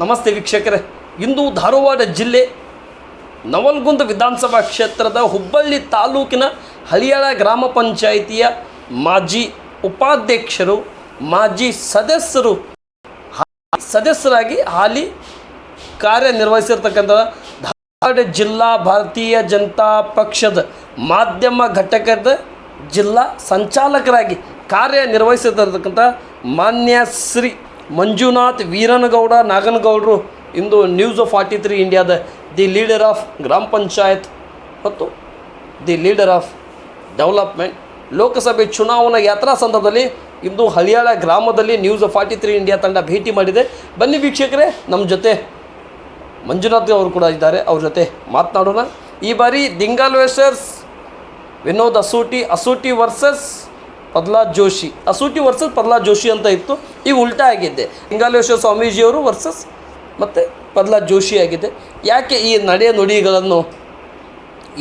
ನಮಸ್ತೆ ವೀಕ್ಷಕರೇ. ಇಂದು ಧಾರವಾಡ ಜಿಲ್ಲೆ ನವಲ್ಗುಂದ ವಿಧಾನಸಭಾ ಕ್ಷೇತ್ರದ ಹುಬ್ಬಳ್ಳಿ ತಾಲೂಕಿನ ಹಳಿಯಾಳ ಗ್ರಾಮ ಪಂಚಾಯಿತಿಯ ಮಾಜಿ ಉಪಾಧ್ಯಕ್ಷರು, ಮಾಜಿ ಸದಸ್ಯರು ಸದಸ್ಯರಾಗಿ ಹಾಲಿ ಕಾರ್ಯನಿರ್ವಹಿಸಿರ್ತಕ್ಕಂಥ ಧಾರವಾಡ ಜಿಲ್ಲಾ ಭಾರತೀಯ ಜನತಾ ಪಕ್ಷದ ಮಾಧ್ಯಮ ಘಟಕದ ಜಿಲ್ಲಾ ಸಂಚಾಲಕರಾಗಿ ಕಾರ್ಯನಿರ್ವಹಿಸಿರ್ತಕ್ಕಂಥ ಮಾನ್ಯ ಶ್ರೀ ಮಂಜುನಾಥ್, ವೀರನಗೌಡ, ನಾಗನಗೌಡರು ಇಂದು ನ್ಯೂಸ್ ಫಾರ್ಟಿ ತ್ರೀ ಇಂಡಿಯಾದ the leader of gram panchayat ಮತ್ತು ದಿ ಲೀಡರ್ ಆಫ್ ಡೆವಲಪ್ಮೆಂಟ್ ಲೋಕಸಭೆ ಚುನಾವಣಾ ಯಾತ್ರಾ ಸಂದರ್ಭದಲ್ಲಿ ಇಂದು ಹಳಿಯಾಳ ಗ್ರಾಮದಲ್ಲಿ ನ್ಯೂಸ್ ಫಾರ್ಟಿ ತ್ರೀ ಇಂಡಿಯಾ ತಂಡ ಭೇಟಿ ಮಾಡಿದೆ. ಬನ್ನಿ ವೀಕ್ಷಕರೇ, ನಮ್ಮ ಜೊತೆ ಮಂಜುನಾಥ್ ಅವರು ಕೂಡ ಇದ್ದಾರೆ. ಅವ್ರ ಜೊತೆ ಮಾತನಾಡೋಣ. ಈ ಬಾರಿ ದಿಂಗಾಲ್ವೇಸರ್ಸ್ ವಿನೋದ್ ಅಸೂಟಿ ಅಸೂಟಿ ವರ್ಸಸ್ ಪ್ರಹ್ಲಾದ್ ಜೋಶಿ. ಅಸೂಟಿ ವರ್ಸಸ್ ಪ್ರಹ್ಲಾದ್ ಜೋಶಿ ಅಂತ ಇತ್ತು. ಈಗ ಉಲ್ಟಾ ಆಗಿದೆ. ಹಿಂಗಾಲೇಶ್ವರ ಸ್ವಾಮೀಜಿಯವರು ವರ್ಸಸ್ ಮತ್ತು ಪ್ರಹ್ಲಾದ್ ಜೋಶಿ ಆಗಿದೆ. ಯಾಕೆ ಈ ನಡೆ ನುಡಿಗಳನ್ನು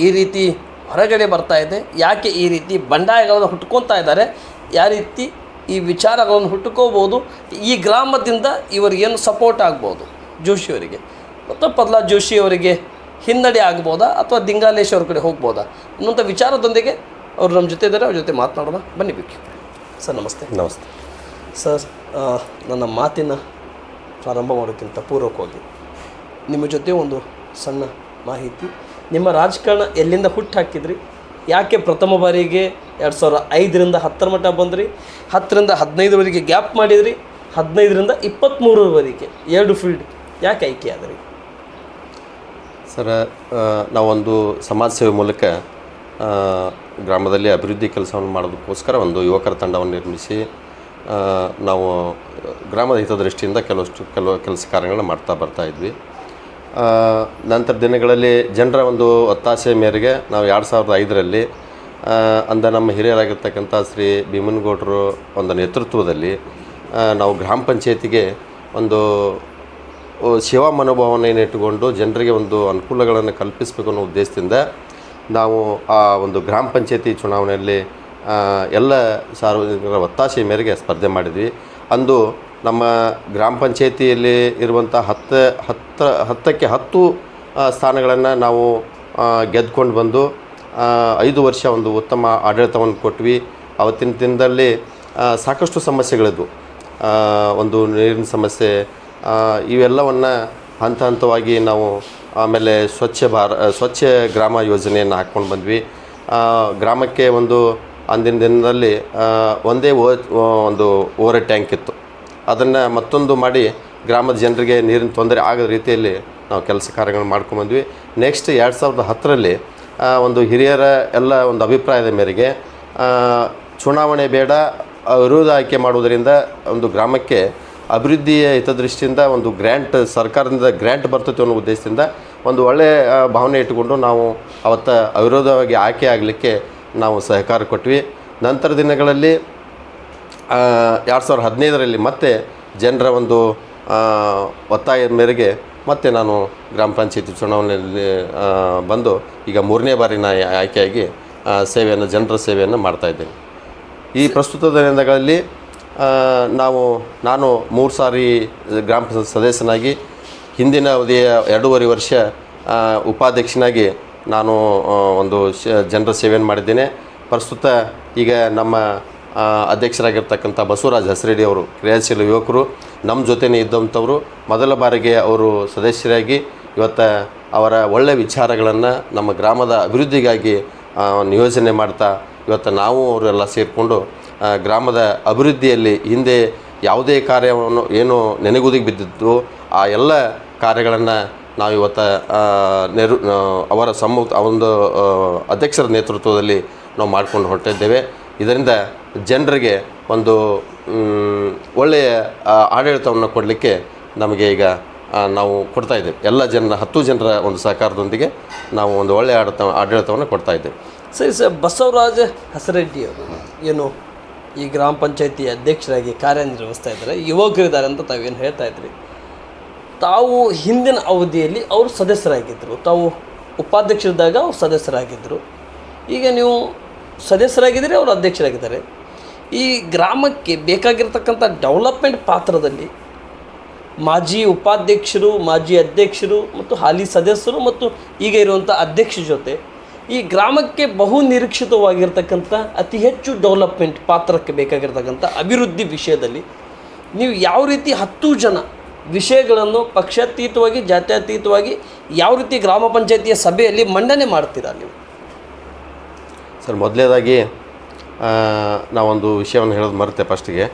ಈ ರೀತಿ ಹೊರಗಡೆ ಬರ್ತಾ ಇದೆ? ಯಾಕೆ ಈ ರೀತಿ ಬಂಡಾಯಗಳನ್ನು ಹುಟ್ಕೊತಾ ಇದ್ದಾರೆ? ಯಾವ ರೀತಿ ಈ ವಿಚಾರಗಳನ್ನು ಹುಟ್ಟುಕೋಬೋದು ಈ ಗ್ರಾಮದಿಂದ ಇವರಿಗೇನು ಸಪೋರ್ಟ್ ಆಗ್ಬೋದು? ಜೋಶಿಯವರಿಗೆ ಮತ್ತು ಪ್ರಹ್ಲಾದ್ ಜೋಶಿಯವರಿಗೆ ಹಿನ್ನಡೆ ಆಗ್ಬೋದಾ ಅಥವಾ ದಿಂಗಾಲೇಶ್ವರ ಕಡೆ ಹೋಗ್ಬೋದಾ? ಅನ್ನೋಂಥ ವಿಚಾರದೊಂದಿಗೆ ಅವರು ನಮ್ಮ ಜೊತೆ ಇದ್ದಾರೆ ಅವ್ರ ಜೊತೆ ಮಾತನಾಡೋಣ. ಬನ್ನಿ ಬೇಕು ಸರ್ ನಮಸ್ತೆ. ನಮಸ್ತೆ. ಸರ್ ನನ್ನ ಮಾತಿನ ಪ್ರಾರಂಭ ಮಾಡೋಕ್ಕಿಂತ ಪೂರ್ವಕವಾಗಿ ನಿಮ್ಮ ಜೊತೆ ಒಂದು ಸಣ್ಣ ಮಾಹಿತಿ. ನಿಮ್ಮ ರಾಜಕಾರಣ ಎಲ್ಲಿಂದ ಹುಟ್ಟು ಹಾಕಿದ್ರಿ? ಯಾಕೆ ಪ್ರಥಮ ಬಾರಿಗೆ ಎರಡು ಸಾವಿರ ಐದರಿಂದ ಹತ್ತರ ಮಟ್ಟ ಬಂದ್ರಿ? ಹತ್ತರಿಂದ ಹದಿನೈದರವರೆಗೆ ಗ್ಯಾಪ್ ಮಾಡಿದ್ರಿ? ಹದಿನೈದರಿಂದ ಇಪ್ಪತ್ತ್ಮೂರರವರೆಗೆ ಎರಡು ಫೀಲ್ಡ್ ಯಾಕೆ ಆಯ್ಕೆ ಆದ್ರಿ? ಸರ್ ನಾವೊಂದು ಸಮಾಜ ಸೇವೆ ಮೂಲಕ ಗ್ರಾಮದಲ್ಲಿ ಅಭಿವೃದ್ಧಿ ಕೆಲಸವನ್ನು ಮಾಡೋದಕ್ಕೋಸ್ಕರ ಒಂದು ಯುವಕರ ತಂಡವನ್ನು ನಿರ್ಮಿಸಿ ನಾವು ಗ್ರಾಮದ ಹಿತದೃಷ್ಟಿಯಿಂದ ಕೆಲವಷ್ಟು ಕೆಲವು ಕೆಲಸ ಕಾರ್ಯಗಳನ್ನ ಮಾಡ್ತಾ ಬರ್ತಾ ಇದ್ವಿ. ನಂತರ ದಿನಗಳಲ್ಲಿ ಜನರ ಒಂದು ಒತ್ತಾಸೆಯ ಮೇರೆಗೆ ನಾವು ಎರಡು ಸಾವಿರದ ಐದರಲ್ಲಿ ಅಂದ ನಮ್ಮ ಹಿರಿಯರಾಗಿರ್ತಕ್ಕಂಥ ಶ್ರೀ ಭೀಮನಗೌಡರು ಒಂದು ನೇತೃತ್ವದಲ್ಲಿ ನಾವು ಗ್ರಾಮ ಪಂಚಾಯತಿಗೆ ಒಂದು ಸೇವಾ ಮನೋಭಾವನೆಯನ್ನು ಇಟ್ಟುಕೊಂಡು ಜನರಿಗೆ ಒಂದು ಅನುಕೂಲಗಳನ್ನು ಕಲ್ಪಿಸಬೇಕು ಅನ್ನೋ ಉದ್ದೇಶದಿಂದ ನಾವು ಆ ಒಂದು ಗ್ರಾಮ ಪಂಚಾಯತಿ ಚುನಾವಣೆಯಲ್ಲಿ ಎಲ್ಲ ಸಾರ್ವಜನಿಕರ ಒತ್ತಾಸೆ ಮೇರೆಗೆ ಸ್ಪರ್ಧೆ ಮಾಡಿದ್ವಿ. ಅಂದು ನಮ್ಮ ಗ್ರಾಮ ಪಂಚಾಯತಿಯಲ್ಲಿ ಇರುವಂಥ ಹತ್ತು ಹತ್ತು ಹತ್ತಕ್ಕೆ ಹತ್ತು ಸ್ಥಾನಗಳನ್ನು ನಾವು ಗೆದ್ದುಕೊಂಡು ಬಂದು ಐದು ವರ್ಷ ಒಂದು ಉತ್ತಮ ಆಡಳಿತವನ್ನು ಕೊಟ್ವಿ. ಅವತ್ತಿನ ದಿನದಲ್ಲಿ ಸಾಕಷ್ಟು ಸಮಸ್ಯೆಗಳಿದ್ವು. ಒಂದು ನೀರಿನ ಸಮಸ್ಯೆ ಇವೆಲ್ಲವನ್ನು ಹಂತ ಹಂತವಾಗಿ ನಾವು ಆಮೇಲೆ ಸ್ವಚ್ಛ ಭಾರ ಸ್ವಚ್ಛ ಗ್ರಾಮ ಯೋಜನೆಯನ್ನು ಹಾಕ್ಕೊಂಡು ಬಂದ್ವಿ. ಗ್ರಾಮಕ್ಕೆ ಒಂದು ಅಂದಿನ ದಿನದಲ್ಲಿ ಒಂದೇ ಓ ಒಂದು ಓವರ್ ಟ್ಯಾಂಕ್ ಇತ್ತು. ಅದನ್ನು ಮತ್ತೊಂದು ಮಾಡಿ ಗ್ರಾಮದ ಜನರಿಗೆ ನೀರಿನ ತೊಂದರೆ ಆಗದ ರೀತಿಯಲ್ಲಿ ನಾವು ಕೆಲಸ ಕಾರ್ಯಗಳನ್ನು ಮಾಡ್ಕೊಂಡ್ಬಂದ್ವಿ ನೆಕ್ಸ್ಟ್ ಎರಡು ಸಾವಿರದ ಹತ್ತರಲ್ಲಿ ಒಂದು ಹಿರಿಯರ ಎಲ್ಲ ಒಂದು ಅಭಿಪ್ರಾಯದ ಮೇರೆಗೆ ಚುನಾವಣೆ ಬೇಡ ವಿರೋಧ ಆಯ್ಕೆ ಮಾಡುವುದರಿಂದ ಒಂದು ಗ್ರಾಮಕ್ಕೆ ಅಭಿವೃದ್ಧಿಯ ಹಿತದೃಷ್ಟಿಯಿಂದ ಒಂದು ಗ್ರ್ಯಾಂಟ್ ಸರ್ಕಾರದಿಂದ ಗ್ರ್ಯಾಂಟ್ ಬರ್ತೈತೆ ಅನ್ನೋ ಉದ್ದೇಶದಿಂದ ಒಂದು ಒಳ್ಳೆಯ ಭಾವನೆ ಇಟ್ಟುಕೊಂಡು ನಾವು ಅವತ್ತು ಅವಿರೋಧವಾಗಿ ಆಯ್ಕೆ ಆಗಲಿಕ್ಕೆ ನಾವು ಸಹಕಾರ ಕೊಟ್ವಿ. ನಂತರ ದಿನಗಳಲ್ಲಿ ಎರಡು ಸಾವಿರದ ಹದಿನೈದರಲ್ಲಿ ಮತ್ತೆ ಜನರ ಒಂದು ಒತ್ತಾಯದ ಮೇರೆಗೆ ಮತ್ತೆ ನಾನು ಗ್ರಾಮ ಪಂಚಾಯತಿ ಚುನಾವಣೆಯಲ್ಲಿ ಬಂದು ಈಗ ಮೂರನೇ ಬಾರಿ ನಾನು ಆಯ್ಕೆಯಾಗಿ ಸೇವೆಯನ್ನು, ಜನರ ಸೇವೆಯನ್ನು ಮಾಡ್ತಾಯಿದ್ದೇನೆ ಈ ಪ್ರಸ್ತುತ ದಿನಗಳಲ್ಲಿ ನಾವು, ನಾನು ಮೂರು ಸಾರಿ ಗ್ರಾಮ ಸದಸ್ಯನಾಗಿ ಹಿಂದಿನ ಅವಧಿಯ ಎರಡೂವರೆ ವರ್ಷ ಉಪಾಧ್ಯಕ್ಷನಾಗಿ ನಾನು ಒಂದು ಜನರ ಸೇವೆಯನ್ನು ಮಾಡಿದ್ದೇನೆ. ಪ್ರಸ್ತುತ ಈಗ ನಮ್ಮ ಅಧ್ಯಕ್ಷರಾಗಿರ್ತಕ್ಕಂಥ ಬಸವರಾಜ್ ಹಸರೆಡ್ಡಿ ಅವರು, ಕ್ರಿಯಾಶೀಲ ಯುವಕರು, ನಮ್ಮ ಜೊತೆನೇ ಇದ್ದಂಥವರು, ಮೊದಲ ಬಾರಿಗೆ ಅವರು ಸದಸ್ಯರಾಗಿ ಇವತ್ತು ಅವರ ಒಳ್ಳೆಯ ವಿಚಾರಗಳನ್ನು ನಮ್ಮ ಗ್ರಾಮದ ಅಭಿವೃದ್ಧಿಗಾಗಿ ನಿಯೋಜನೆ ಮಾಡ್ತಾ ಇವತ್ತು ನಾವು ಅವರೆಲ್ಲ ಸೇರಿಕೊಂಡು ಗ್ರಾಮದ ಅಭಿವೃದ್ಧಿಯಲ್ಲಿ ಹಿಂದೆ ಯಾವುದೇ ಕಾರ್ಯವನ್ನು ಏನು ನೆನೆಗುದಿಗೆ ಬಿದ್ದಿದ್ದು, ಆ ಎಲ್ಲ ಕಾರ್ಯಗಳನ್ನು ನಾವು ಇವತ್ತು ನೆರು ಅವರ ಸಮ್ಮುಖ ಒಂದು ಅಧ್ಯಕ್ಷರ ನೇತೃತ್ವದಲ್ಲಿ ನಾವು ಮಾಡ್ಕೊಂಡು ಹೊರಟಿದ್ದೇವೆ. ಇದರಿಂದ ಜನರಿಗೆ ಒಂದು ಒಳ್ಳೆಯ ಆಡಳಿತವನ್ನು ಕೊಡಲಿಕ್ಕೆ ನಮಗೆ ಈಗ ನಾವು ಕೊಡ್ತಾ ಇದ್ದೇವೆ. ಎಲ್ಲ ಜನರ, ಹತ್ತು ಜನರ ಒಂದು ಸಹಕಾರದೊಂದಿಗೆ ನಾವು ಒಂದು ಒಳ್ಳೆಯ ಆಡಳಿತ ಆಡಳಿತವನ್ನು ಕೊಡ್ತಾ ಇದ್ದೇವೆ. ಸರಿ ಸರ್, ಬಸವರಾಜ ಹಸರೆಡ್ಡಿ ಅವರು ಏನು ಈ ಗ್ರಾಮ ಪಂಚಾಯತಿ ಅಧ್ಯಕ್ಷರಾಗಿ ಕಾರ್ಯನಿರ್ವಹಿಸ್ತಾ ಇದ್ದಾರೆ. ಯುವಕರಿದ್ದಾರೆ ಅಂತ ತಾವೇನು ಹೇಳ್ತಾ ಇದ್ರಿ? ತಾವು ಹಿಂದಿನ ಅವಧಿಯಲ್ಲಿ ಅವರು ಸದಸ್ಯರಾಗಿದ್ದರು. ತಾವು ಉಪಾಧ್ಯಕ್ಷರಿದ್ದಾಗ ಅವ್ರು ಸದಸ್ಯರಾಗಿದ್ದರು. ಈಗ ನೀವು ಸದಸ್ಯರಾಗಿದ್ದರೆ, ಅವರು ಅಧ್ಯಕ್ಷರಾಗಿದ್ದಾರೆ. ಈ ಗ್ರಾಮಕ್ಕೆ ಬೇಕಾಗಿರ್ತಕ್ಕಂಥ ಡೆವಲಪ್ಮೆಂಟ್ ಪಾತ್ರದಲ್ಲಿ ಮಾಜಿ ಉಪಾಧ್ಯಕ್ಷರು, ಮಾಜಿ ಅಧ್ಯಕ್ಷರು ಮತ್ತು ಹಾಲಿ ಸದಸ್ಯರು ಮತ್ತು ಈಗ ಇರುವಂಥ ಅಧ್ಯಕ್ಷ ಜೊತೆ ಈ ಗ್ರಾಮಕ್ಕೆ ಬಹು ನಿರೀಕ್ಷಿತವಾಗಿರ್ತಕ್ಕಂಥ ಅತಿ ಹೆಚ್ಚು ಡೆವಲಪ್ಮೆಂಟ್ ಪಾತ್ರಕ್ಕೆ ಬೇಕಾಗಿರ್ತಕ್ಕಂಥ ಅಭಿವೃದ್ಧಿ ವಿಷಯದಲ್ಲಿ ನೀವು ಯಾವ ರೀತಿ ಹತ್ತು ಜನ ವಿಷಯಗಳನ್ನು ಪಕ್ಷಾತೀತವಾಗಿ, ಜಾತ್ಯತೀತವಾಗಿ ಯಾವ ರೀತಿ ಗ್ರಾಮ ಪಂಚಾಯತಿಯ ಸಭೆಯಲ್ಲಿ ಮಂಡನೆ ಮಾಡ್ತೀರಾ ನೀವು? ಸರ್, ಮೊದಲೇದಾಗಿ ನಾವೊಂದು ವಿಷಯವನ್ನು ಹೇಳೋದು ಮರೆತೆ ಫಸ್ಟಿಗೆ.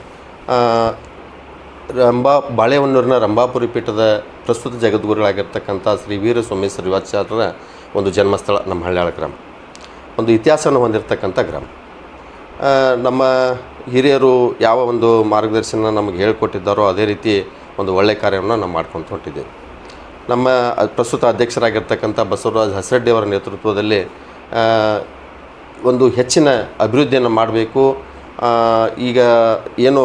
ರಂಭಾ, ಬಾಳೆಹೊನ್ನೂರಿನ ರಂಭಾಪುರಿ ಪೀಠದ ಪ್ರಸ್ತುತ ಜಗದ್ಗುರುಗಳಾಗಿರ್ತಕ್ಕಂಥ ಶ್ರೀ ವೀರ ಸೋಮೇಶ್ವರ ಒಂದು ಜನ್ಮಸ್ಥಳ ನಮ್ಮ ಹಳ್ಳಿಯಾಳ ಗ್ರಾಮ. ಒಂದು ಇತಿಹಾಸವನ್ನು ಹೊಂದಿರತಕ್ಕಂಥ ಗ್ರಾಮ. ನಮ್ಮ ಹಿರಿಯರು ಯಾವ ಒಂದು ಮಾರ್ಗದರ್ಶನ ನಮಗೆ ಹೇಳ್ಕೊಟ್ಟಿದ್ದಾರೋ ಅದೇ ರೀತಿ ಒಂದು ಒಳ್ಳೆಯ ಕಾರ್ಯವನ್ನು ನಾವು ಮಾಡ್ಕೊತ ಹೊಂಟಿದ್ದೇವೆ. ನಮ್ಮ ಪ್ರಸ್ತುತ ಅಧ್ಯಕ್ಷರಾಗಿರ್ತಕ್ಕಂಥ ಬಸವರಾಜ್ ಹಸರೆಡ್ಡಿ ಅವರ ನೇತೃತ್ವದಲ್ಲಿ ಒಂದು ಹೆಚ್ಚಿನ ಅಭಿವೃದ್ಧಿಯನ್ನು ಮಾಡಬೇಕು. ಈಗ ಏನು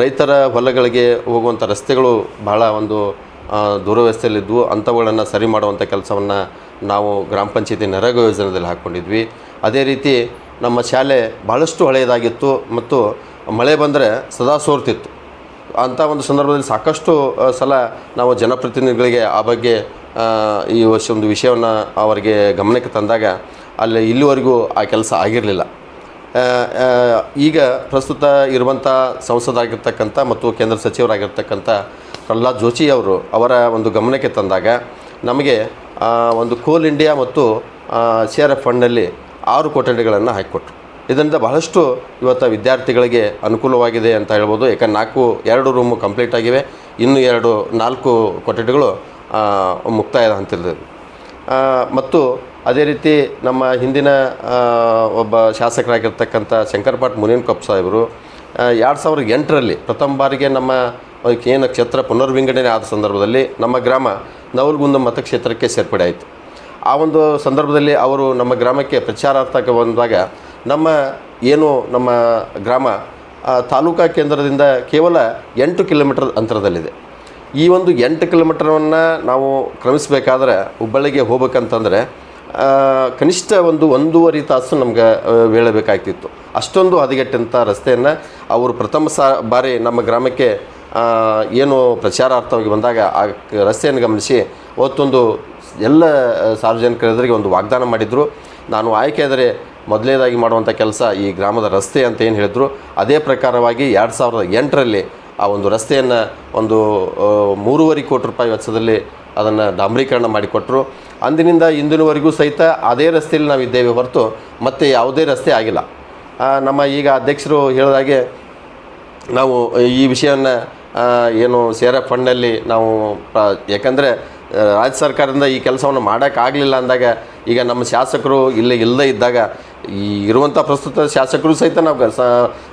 ರೈತರ ಹೊಲಗಳಿಗೆ ಹೋಗುವಂಥ ರಸ್ತೆಗಳು ಬಹಳ ಒಂದು ದುರವಸ್ಥೆಯಲ್ಲಿದ್ದವು. ಅಂಥವುಗಳನ್ನು ಸರಿ ಮಾಡುವಂಥ ಕೆಲಸವನ್ನು ನಾವು ಗ್ರಾಮ ಪಂಚಾಯತಿ ನರೇಗಾ ಯೋಜನೆಯಲ್ಲಿ ಹಾಕ್ಕೊಂಡಿದ್ವಿ. ಅದೇ ರೀತಿ ನಮ್ಮ ಶಾಲೆ ಭಾಳಷ್ಟು ಹಳೆಯದಾಗಿತ್ತು ಮತ್ತು ಮಳೆ ಬಂದರೆ ಸದಾ ಸೋರ್ತಿತ್ತು. ಅಂಥ ಒಂದು ಸಂದರ್ಭದಲ್ಲಿ ಸಾಕಷ್ಟು ಸಲ ನಾವು ಜನಪ್ರತಿನಿಧಿಗಳಿಗೆ ಆ ಬಗ್ಗೆ ಈ ವರ್ಷ ಒಂದು ವಿಷಯವನ್ನು ಅವರಿಗೆ ಗಮನಕ್ಕೆ ತಂದಾಗ ಅಲ್ಲಿ ಇಲ್ಲಿವರೆಗೂ ಆ ಕೆಲಸ ಆಗಿರಲಿಲ್ಲ. ಈಗ ಪ್ರಸ್ತುತ ಇರುವಂಥ ಸಂಸದರಾಗಿರ್ತಕ್ಕಂಥ ಮತ್ತು ಕೇಂದ್ರ ಸಚಿವರಾಗಿರ್ತಕ್ಕಂಥ ಪ್ರಹ್ಲಾದ್ ಜೋಶಿ ಅವರು ಅವರ ಒಂದು ಗಮನಕ್ಕೆ ತಂದಾಗ ನಮಗೆ ಒಂದು ಕೋಲ್ ಇಂಡಿಯಾ ಮತ್ತು ಆರ್ ಎಫ್ ಫಂಡಲ್ಲಿ ಆರು ಕೊಠಡಿಗಳನ್ನು ಹಾಕಿಕೊಟ್ರು. ಇದರಿಂದ ಬಹಳಷ್ಟು ಇವತ್ತು ವಿದ್ಯಾರ್ಥಿಗಳಿಗೆ ಅನುಕೂಲವಾಗಿದೆ ಅಂತ ಹೇಳ್ಬೋದು. ಯಾಕಂದ್ರೆ ನಾಲ್ಕು ಎರಡು ರೂಮು ಕಂಪ್ಲೀಟ್ ಆಗಿವೆ. ಇನ್ನು ಎರಡು ನಾಲ್ಕು ಕೊಠಡಿಗಳು ಮುಕ್ತಾಯದ ಹಂತದಲ್ಲಿ ಆ, ಮತ್ತು ಅದೇ ರೀತಿ ನಮ್ಮ ಹಿಂದಿನ ಒಬ್ಬ ಶಾಸಕರಾಗಿರ್ತಕ್ಕಂಥ ಶಂಕರಪಾಟ್ ಮುನಿಯನ್ಕೊಪ್ಪ ಕಪ್ ಸಾಹೇಬರು ಎರಡು ಸಾವಿರದ ಎಂಟರಲ್ಲಿ ಪ್ರಥಮ ಬಾರಿಗೆ ನಮ್ಮ ಏನು ಕ್ಷೇತ್ರ ಪುನರ್ವಿಂಗಡಣೆ ಆದ ಸಂದರ್ಭದಲ್ಲಿ ನಮ್ಮ ಗ್ರಾಮ ನವಲ್ಗುಂದ ಮತಕ್ಷೇತ್ರಕ್ಕೆ ಸೇರ್ಪಡೆ ಆಯಿತು ಆ ಒಂದು ಸಂದರ್ಭದಲ್ಲಿ ಅವರು ನಮ್ಮ ಗ್ರಾಮಕ್ಕೆ ಪ್ರಚಾರಾರ್ಥಕ್ಕೆ ಬಂದಾಗ ನಮ್ಮ ಏನು ನಮ್ಮ ಗ್ರಾಮ ತಾಲೂಕಾ ಕೇಂದ್ರದಿಂದ ಕೇವಲ ಎಂಟು ಕಿಲೋಮೀಟರ್ ಅಂತರದಲ್ಲಿದೆ. ಈ ಒಂದು ಎಂಟು ಕಿಲೋಮೀಟರನ್ನು ನಾವು ಕ್ರಮಿಸಬೇಕಾದ್ರೆ, ಹುಬ್ಬಳ್ಳಿಗೆ ಹೋಗ್ಬೇಕಂತಂದರೆ ಕನಿಷ್ಠ ಒಂದು ಒಂದೂವರೆ ತಾಸು ನಮ್ಗೆ ಹೇಳಬೇಕಾಗ್ತಿತ್ತು. ಅಷ್ಟೊಂದು ಹದಗೆಟ್ಟಂಥ ರಸ್ತೆಯನ್ನು ಅವರು ಪ್ರಥಮ ಸಾ, ಬಾರಿ ನಮ್ಮ ಗ್ರಾಮಕ್ಕೆ ಏನು ಪ್ರಚಾರಾರ್ಥವಾಗಿ ಬಂದಾಗ ಆ ರಸ್ತೆಯನ್ನು ಗಮನಿಸಿ, ಅವತ್ತೊಂದು ಎಲ್ಲ ಸಾರ್ವಜನಿಕರ ಎದುರಿಗೆ ಒಂದು ವಾಗ್ದಾನ ಮಾಡಿದರು. ನಾನು ಆಯ್ಕೆಯಾದರೆ ಮೊದಲನೇದಾಗಿ ಮಾಡುವಂಥ ಕೆಲಸ ಈ ಗ್ರಾಮದ ರಸ್ತೆ ಅಂತ ಏನು ಹೇಳಿದ್ರು, ಅದೇ ಪ್ರಕಾರವಾಗಿ ಎರಡು ಸಾವಿರದ ಎಂಟರಲ್ಲಿ ಆ ಒಂದು ರಸ್ತೆಯನ್ನು ಒಂದು ಮೂರುವರೆ ಕೋಟಿ ರೂಪಾಯಿ ವೆಚ್ಚದಲ್ಲಿ ಅದನ್ನು ಡಾಂಬರೀಕರಣ ಮಾಡಿಕೊಟ್ಟರು ಅಂದಿನಿಂದ ಇಂದಿನವರೆಗೂ ಸಹಿತ ಅದೇ ರಸ್ತೆಯಲ್ಲಿ ನಾವು ಇದ್ದೇವೆ ಹೊರತು ಮತ್ತೆ ಯಾವುದೇ ರಸ್ತೆ ಆಗಿಲ್ಲ. ನಮ್ಮ ಈಗ ಅಧ್ಯಕ್ಷರು ಹೇಳಿದಾಗೆ ನಾವು ಈ ವಿಷಯವನ್ನು ಏನು ಸೇರ ಫಂಡ್ನಲ್ಲಿ ನಾವು ಯಾಕಂದರೆ ರಾಜ್ಯ ಸರ್ಕಾರದಿಂದ ಈ ಕೆಲಸವನ್ನು ಮಾಡೋಕ್ಕಾಗಲಿಲ್ಲ ಅಂದಾಗ ಈಗ ನಮ್ಮ ಶಾಸಕರು ಇಲ್ಲಿ ಇಲ್ಲದೇ ಇದ್ದಾಗ ಈ ಇರುವಂಥ ಪ್ರಸ್ತುತ ಶಾಸಕರು ಸಹಿತ ನಾವು ಸ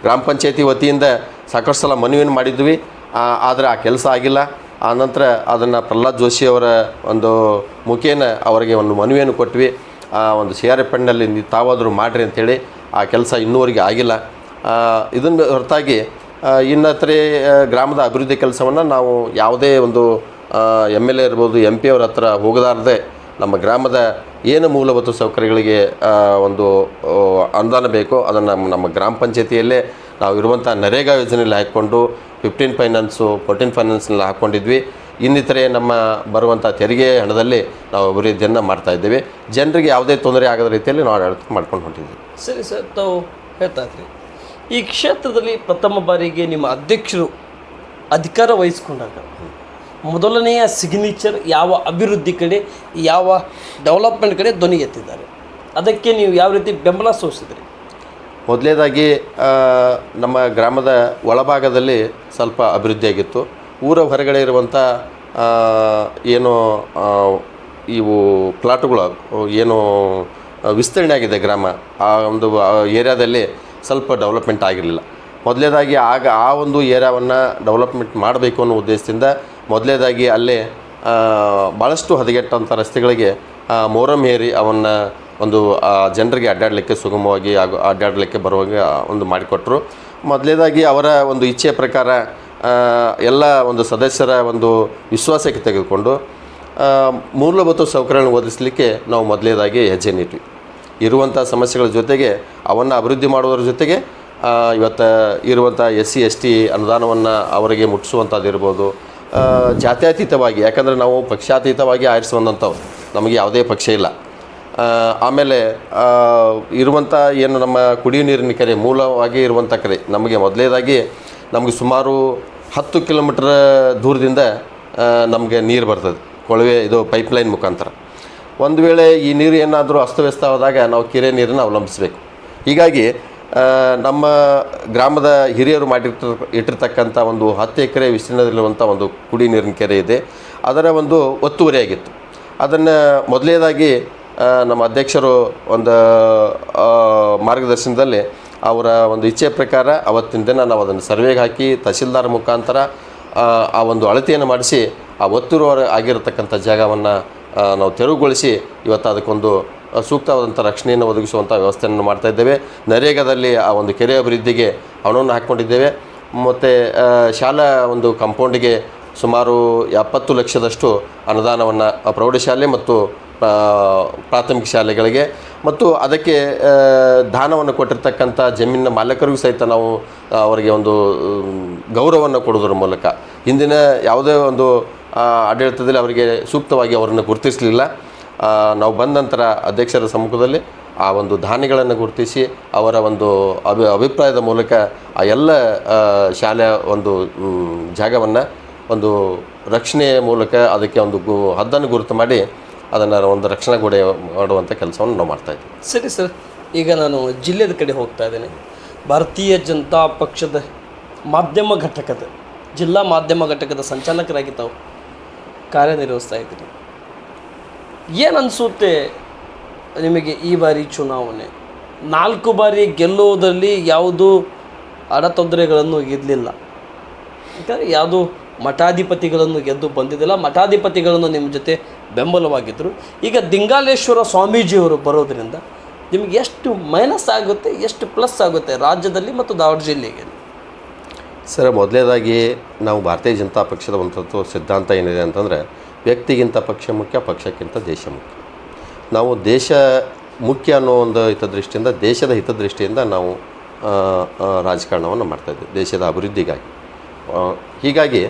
ಗ್ರಾಮ ಪಂಚಾಯತಿ ವತಿಯಿಂದ ಸಾಕಷ್ಟು ಸಲ ಮನವಿಯನ್ನು ಮಾಡಿದ್ವಿ. ಆದರೆ ಆ ಕೆಲಸ ಆಗಿಲ್ಲ. ಆ ನಂತರ ಅದನ್ನು ಪ್ರಹ್ಲಾದ್ ಜೋಶಿ ಅವರ ಒಂದು ಮುಖೇನ ಅವರಿಗೆ ಒಂದು ಮನವಿಯನ್ನು ಕೊಟ್ವಿ. ಆ, ಒಂದು ಸಿ ಆರ್ ಎಫ್ ಫಂಡ್ನಲ್ಲಿ ತಾವಾದರೂ ಮಾಡಿರಿ ಅಂಥೇಳಿ ಆ ಕೆಲಸ ಇನ್ನೂವರೆಗೆ ಆಗಿಲ್ಲ. ಇದನ್ನು ಹೊರತಾಗಿ ಇನ್ನತ್ರ ಇನ್ನಿತರೆ ಗ್ರಾಮದ ಅಭಿವೃದ್ಧಿ ಕೆಲಸವನ್ನು ನಾವು ಯಾವುದೇ ಒಂದು ಎಂ ಎಲ್ ಎ ಇರ್ಬೋದು, ಎಂ ಪಿ ಅವ್ರ ಹತ್ರ ಹೋಗದಾರದೆ ನಮ್ಮ ಗ್ರಾಮದ ಏನು ಮೂಲಭೂತ ಸೌಕರ್ಯಗಳಿಗೆ ಒಂದು ಅನುದಾನ ಬೇಕೋ ಅದನ್ನು ನಮ್ಮ ನಮ್ಮ ಗ್ರಾಮ ಪಂಚಾಯತಿಯಲ್ಲೇ ನಾವು ಇರುವಂಥ ನರೇಗಾ ಯೋಜನೆಯಲ್ಲಿ ಹಾಕ್ಕೊಂಡು ಫಿಫ್ಟೀನ್ ಫೈನಾನ್ಸು ಫೋರ್ಟೀನ್ ಫೈನಾನ್ಸ್ನಲ್ಲಿ ಹಾಕ್ಕೊಂಡಿದ್ವಿ ಇನ್ನಿತರೆ ನಮ್ಮ ಬರುವಂಥ ತೆರಿಗೆ ಹಣದಲ್ಲಿ ನಾವು ಅಭಿವೃದ್ಧಿಯನ್ನು ಮಾಡ್ತಾ ಇದ್ದೇವೆ. ಜನರಿಗೆ ಯಾವುದೇ ತೊಂದರೆ ಆಗದ ರೀತಿಯಲ್ಲಿ ನಾವು ಆಡಳಿತ ಮಾಡ್ಕೊಂಡು ಹೊಂಟಿದ್ವಿ ಸರಿ ಸರ್ ತಾವು ಹೇಳ್ತಾ ಇದ್ರಿ. ಈ ಕ್ಷೇತ್ರದಲ್ಲಿ ಪ್ರಥಮ ಬಾರಿಗೆ ನಿಮ್ಮ ಅಧ್ಯಕ್ಷರು ಅಧಿಕಾರ ವಹಿಸ್ಕೊಂಡಾಗ ಮೊದಲನೆಯ ಸಿಗ್ನೇಚರ್ ಯಾವ ಅಭಿವೃದ್ಧಿ ಕಡೆ, ಯಾವ ಡೆವಲಪ್ಮೆಂಟ್ ಕಡೆ ಧ್ವನಿ ಎತ್ತಿದ್ದಾರೆ. ಅದಕ್ಕೆ ನೀವು ಯಾವ ರೀತಿ ಬೆಂಬಲ ಸೂಚಿಸಿದ್ರಿ? ಮೊದಲನೇದಾಗಿ ನಮ್ಮ ಗ್ರಾಮದ ಒಳಭಾಗದಲ್ಲಿ ಸ್ವಲ್ಪ ಅಭಿವೃದ್ಧಿಯಾಗಿತ್ತು ಊರ ಹೊರಗಡೆ ಇರುವಂಥ ಏನು ಇವು ಪ್ಲಾಟ್ಗಳು, ಏನು, ವಿಸ್ತರಣೆ ಆಗಿದೆ ಗ್ರಾಮ. ಆ ಒಂದು ಏರಿಯಾದಲ್ಲಿ ಸ್ವಲ್ಪ ಡೆವಲಪ್ಮೆಂಟ್ ಆಗಿರಲಿಲ್ಲ. ಮೊದಲೇದಾಗಿ ಆಗ ಆ ಒಂದು ಏರಿಯಾವನ್ನು ಡೆವಲಪ್ಮೆಂಟ್ ಮಾಡಬೇಕು ಅನ್ನೋ ಉದ್ದೇಶದಿಂದ ಮೊದಲನೇದಾಗಿ ಅಲ್ಲೇ ಭಾಳಷ್ಟು ಹದಗೆಟ್ಟಂಥ ರಸ್ತೆಗಳಿಗೆ ಮೋರಂ ಹೇರಿ ಅವನ್ನ ಒಂದು ಜನರಿಗೆ ಅಡ್ಡಾಡಲಿಕ್ಕೆ ಸುಗಮವಾಗಿ ಹಾಗೂ ಅಡ್ಡಾಡಲಿಕ್ಕೆ ಬರುವಾಗ ಒಂದು ಮಾಡಿಕೊಟ್ರು. ಮೊದಲನೇದಾಗಿ ಅವರ ಒಂದು ಇಚ್ಛೆಯ ಪ್ರಕಾರ ಎಲ್ಲ ಒಂದು ಸದಸ್ಯರ ಒಂದು ವಿಶ್ವಾಸಕ್ಕೆ ತೆಗೆದುಕೊಂಡು ಮೂಲಭೂತ ಸೌಕರ್ಯಗಳನ್ನು ಒದಗಿಸಲಿಕ್ಕೆ ನಾವು ಮೊದಲನೇದಾಗಿ ಹೆಜ್ಜೆ ನೀಟ್ವಿ. ಇರುವಂಥ ಸಮಸ್ಯೆಗಳ ಜೊತೆಗೆ, ಅವನ್ನು ಅಭಿವೃದ್ಧಿ ಮಾಡುವುದರ ಜೊತೆಗೆ ಇವತ್ತು ಇರುವಂಥ ಎಸ್ ಸಿ ಎಸ್ ಟಿ ಅನುದಾನವನ್ನು ಅವರಿಗೆ ಮುಟ್ಟಿಸುವಂಥದ್ದು ಇರ್ಬೋದು ಜಾತ್ಯತೀತವಾಗಿ, ಯಾಕಂದರೆ ನಾವು ಪಕ್ಷಾತೀತವಾಗಿ ಆರಿಸುವಂಥವ್ರು. ನಮಗೆ ಯಾವುದೇ ಪಕ್ಷ ಇಲ್ಲ. ಆಮೇಲೆ ಇರುವಂಥ ಏನು ನಮ್ಮ ಕುಡಿಯುವ ನೀರಿನ ಕೆರೆ ಮೂಲವಾಗಿ ಇರುವಂಥ ಕೆರೆ, ನಮಗೆ ಮೊದಲೇದಾಗಿ ನಮಗೆ ಸುಮಾರು ಹತ್ತು ಕಿಲೋಮೀಟ್ರ್ ದೂರದಿಂದ ನಮಗೆ ನೀರು ಬರ್ತದೆ. ಕೊಳವೆ, ಇದು ಪೈಪ್ಲೈನ್ ಮುಖಾಂತರ. ಒಂದು ವೇಳೆ ಈ ನೀರು ಏನಾದರೂ ಅಸ್ತವ್ಯಸ್ತವಾದಾಗ ನಾವು ಕೆರೆ ನೀರನ್ನು ಅವಲಂಬಿಸಬೇಕು. ಹೀಗಾಗಿ ನಮ್ಮ ಗ್ರಾಮದ ಹಿರಿಯರು ಮಾಡಿರ್ತ ಇಟ್ಟಿರ್ತಕ್ಕಂಥ ಒಂದು ಹತ್ತು ಎಕರೆ ವಿಸ್ತೀರ್ಣದಲ್ಲಿರುವಂಥ ಒಂದು ಕುಡಿ ನೀರಿನ ಕೆರೆ ಇದೆ. ಅದರ ಒಂದು ಒತ್ತುವರಿಯಾಗಿತ್ತು ಅದನ್ನು ಮೊದಲನೇದಾಗಿ ನಮ್ಮ ಅಧ್ಯಕ್ಷರು ಒಂದು ಮಾರ್ಗದರ್ಶನದಲ್ಲಿ ಅವರ ಒಂದು ಇಚ್ಛೆ ಪ್ರಕಾರ ಅವತ್ತಿನ ದಿನ ನಾವು ಅದನ್ನು ಸರ್ವೆಗೆ ಹಾಕಿ ತಹಸೀಲ್ದಾರ್ ಮುಖಾಂತರ ಆ, ಒಂದು ಅಳತೆಯನ್ನು ಮಾಡಿಸಿ ಆ ಒತ್ತುವರಿ ಆಗಿರತಕ್ಕಂಥ ಜಾಗವನ್ನು ನಾವು ತೆರವುಗೊಳಿಸಿ ಇವತ್ತು ಅದಕ್ಕೊಂದು ಸೂಕ್ತವಾದಂಥ ರಕ್ಷಣೆಯನ್ನು ಒದಗಿಸುವಂಥ ವ್ಯವಸ್ಥೆಯನ್ನು ಮಾಡ್ತಾ ಇದ್ದೇವೆ. ನರೇಗಾದಲ್ಲಿ ಆ ಒಂದು ಕೆರೆ ಅಭಿವೃದ್ಧಿಗೆ ಹಣವನ್ನು ಹಾಕ್ಕೊಂಡಿದ್ದೇವೆ. ಮತ್ತು ಶಾಲಾ ಒಂದು ಕಂಪೌಂಡಿಗೆ ಸುಮಾರು ಎಪ್ಪತ್ತು ಲಕ್ಷದಷ್ಟು ಅನುದಾನವನ್ನು ಪ್ರೌಢಶಾಲೆ ಮತ್ತು ಪ್ರಾಥಮಿಕ ಶಾಲೆಗಳಿಗೆ ಮತ್ತು ಅದಕ್ಕೆ ದಾನವನ್ನು ಕೊಟ್ಟಿರ್ತಕ್ಕಂಥ ಜಮೀನಿನ ಮಾಲೀಕರಿಗೂ ಸಹಿತ ನಾವು ಅವರಿಗೆ ಒಂದು ಗೌರವವನ್ನು ಕೊಡೋದ್ರ ಮೂಲಕ. ಹಿಂದಿನ ಯಾವುದೇ ಒಂದು ಆಡಳಿತದಲ್ಲಿ ಅವರಿಗೆ ಸೂಕ್ತವಾಗಿ ಅವರನ್ನು ಗುರುತಿಸಲಿಲ್ಲ. ನಾವು ಬಂದ ನಂತರ ಅಧ್ಯಕ್ಷರ ಸಮ್ಮುಖದಲ್ಲಿ ಆ ಒಂದು ದಾನಿಗಳನ್ನು ಗುರುತಿಸಿ ಅವರ ಒಂದು ಅಭಿ, ಅಭಿಪ್ರಾಯದ ಮೂಲಕ ಆ ಎಲ್ಲ ಶಾಲೆಯ ಒಂದು ಜಾಗವನ್ನು ಒಂದು ರಕ್ಷಣೆಯ ಮೂಲಕ ಅದಕ್ಕೆ ಒಂದು ಗು, ಹದ್ದನ್ನು ಗುರುತು ಮಾಡಿ ಅದನ್ನು ಒಂದು ರಕ್ಷಣಾ ಗೋಡೆ ಮಾಡುವಂಥ ಕೆಲಸವನ್ನು ನಾವು ಇದ್ದೀವಿ. ಸರಿ ಸರ್, ಈಗ ನಾನು ಜಿಲ್ಲೆದ ಕಡೆ ಹೋಗ್ತಾ ಇದ್ದೇನೆ. ಭಾರತೀಯ ಜನತಾ ಪಕ್ಷದ ಮಾಧ್ಯಮ ಘಟಕದ, ಜಿಲ್ಲಾ ಮಾಧ್ಯಮ ಘಟಕದ ಸಂಚಾಲಕರಾಗಿ ತಾವು ಕಾರ್ಯನಿರ್ವಹಿಸ್ತಾ ಇದ್ದೀರಿ. ಏನು ಅನಿಸುತ್ತೆ ನಿಮಗೆ ಈ ಬಾರಿ ಚುನಾವಣೆ? ನಾಲ್ಕು ಬಾರಿ ಗೆಲ್ಲುವುದರಲ್ಲಿ ಯಾವುದೂ ಅಡತೊಂದರೆಗಳನ್ನು ಇರಲಿಲ್ಲ. ಯಾಕಂದರೆ ಯಾವುದೂ ಮಠಾಧಿಪತಿಗಳನ್ನು ಗೆದ್ದು ಬಂದಿದ್ದಿಲ್ಲ. ಮಠಾಧಿಪತಿಗಳನ್ನು ನಿಮ್ಮ ಜೊತೆ ಬೆಂಬಲವಾಗಿದ್ದರು ಈಗ ದಿಂಗಾಲೇಶ್ವರ ಸ್ವಾಮೀಜಿಯವರು ಬರೋದರಿಂದ ನಿಮಗೆ ಎಷ್ಟು ಮೈನಸ್ ಆಗುತ್ತೆ, ಎಷ್ಟು ಪ್ಲಸ್ ಆಗುತ್ತೆ ರಾಜ್ಯದಲ್ಲಿ ಮತ್ತು ದಾವಣ ಜಿಲ್ಲೆಗೆ? ಸರ್ ಮೊದಲನೇದಾಗಿ ನಾವು ಭಾರತೀಯ ಜನತಾ ಪಕ್ಷದ ಒಂದು ಸಿದ್ಧಾಂತ ಏನಿದೆ ಅಂತಂದರೆ ವ್ಯಕ್ತಿಗಿಂತ ಪಕ್ಷ ಮುಖ್ಯ, ಪಕ್ಷಕ್ಕಿಂತ ದೇಶ ಮುಖ್ಯ. ನಾವು ದೇಶ ಮುಖ್ಯ ಅನ್ನೋ ಒಂದು ಹಿತದೃಷ್ಟಿಯಿಂದ, ದೇಶದ ಹಿತದೃಷ್ಟಿಯಿಂದ ನಾವು ರಾಜಕಾರಣವನ್ನು ಮಾಡ್ತಾಯಿದ್ವಿ ದೇಶದ ಅಭಿವೃದ್ಧಿಗಾಗಿ. ಹೀಗಾಗಿ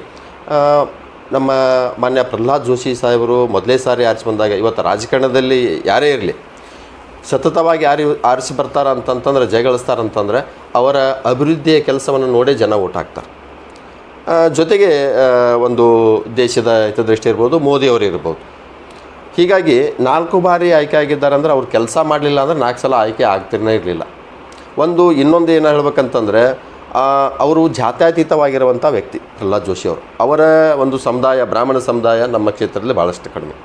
ನಮ್ಮ ಮಾನ್ಯ ಪ್ರಹ್ಲಾದ್ ಜೋಶಿ ಸಾಹೇಬರು ಮೊದಲೇ ಸಾರಿ ಆರಿಸಿ ಬಂದಾಗ, ಇವತ್ತು ರಾಜಕಾರಣದಲ್ಲಿ ಯಾರೇ ಇರಲಿ, ಸತತವಾಗಿ ಯಾರು ಆರಿಸಿ ಬರ್ತಾರ ಅಂತಂತಂದ್ರೆ ಜಯಗಳಿಸ್ತಾರಂತಂದರೆ, ಅವರ ಅಭಿವೃದ್ಧಿಯ ಕೆಲಸವನ್ನು ನೋಡೇ ಜನ ಓಟ್ ಹಾಕ್ತಾರೆ. ಜೊತೆಗೆ ಒಂದು ದೇಶದ ಹಿತದೃಷ್ಟಿ ಇರ್ಬೋದು ಮೋದಿಯವರು ಇರ್ಬೋದು. ಹೀಗಾಗಿ ನಾಲ್ಕು ಬಾರಿ ಆಯ್ಕೆ ಆಗಿದ್ದಾರೆ ಅಂದ್ರೆ ಅವ್ರು ಕೆಲಸ ಮಾಡಲಿಲ್ಲ ಅಂದ್ರೆ ನಾಲ್ಕು ಸಲ ಆಯ್ಕೆ ಆಗ್ತಿರನೇ ಇರಲಿಲ್ಲ. ಒಂದು, ಇನ್ನೊಂದು ಏನು ಹೇಳ್ಬೇಕಂತಂದರೆ ಅವರು ಜಾತ್ಯತೀತವಾಗಿರುವಂಥ ವ್ಯಕ್ತಿ, ಪ್ರಹ್ಲಾದ್ ಜೋಶಿ ಅವರು. ಅವರ ಒಂದು ಸಮುದಾಯ, ಬ್ರಾಹ್ಮಣ ಸಮುದಾಯ ನಮ್ಮ ಕ್ಷೇತ್ರದಲ್ಲಿ ಭಾಳಷ್ಟು ಕಡಿಮೆ.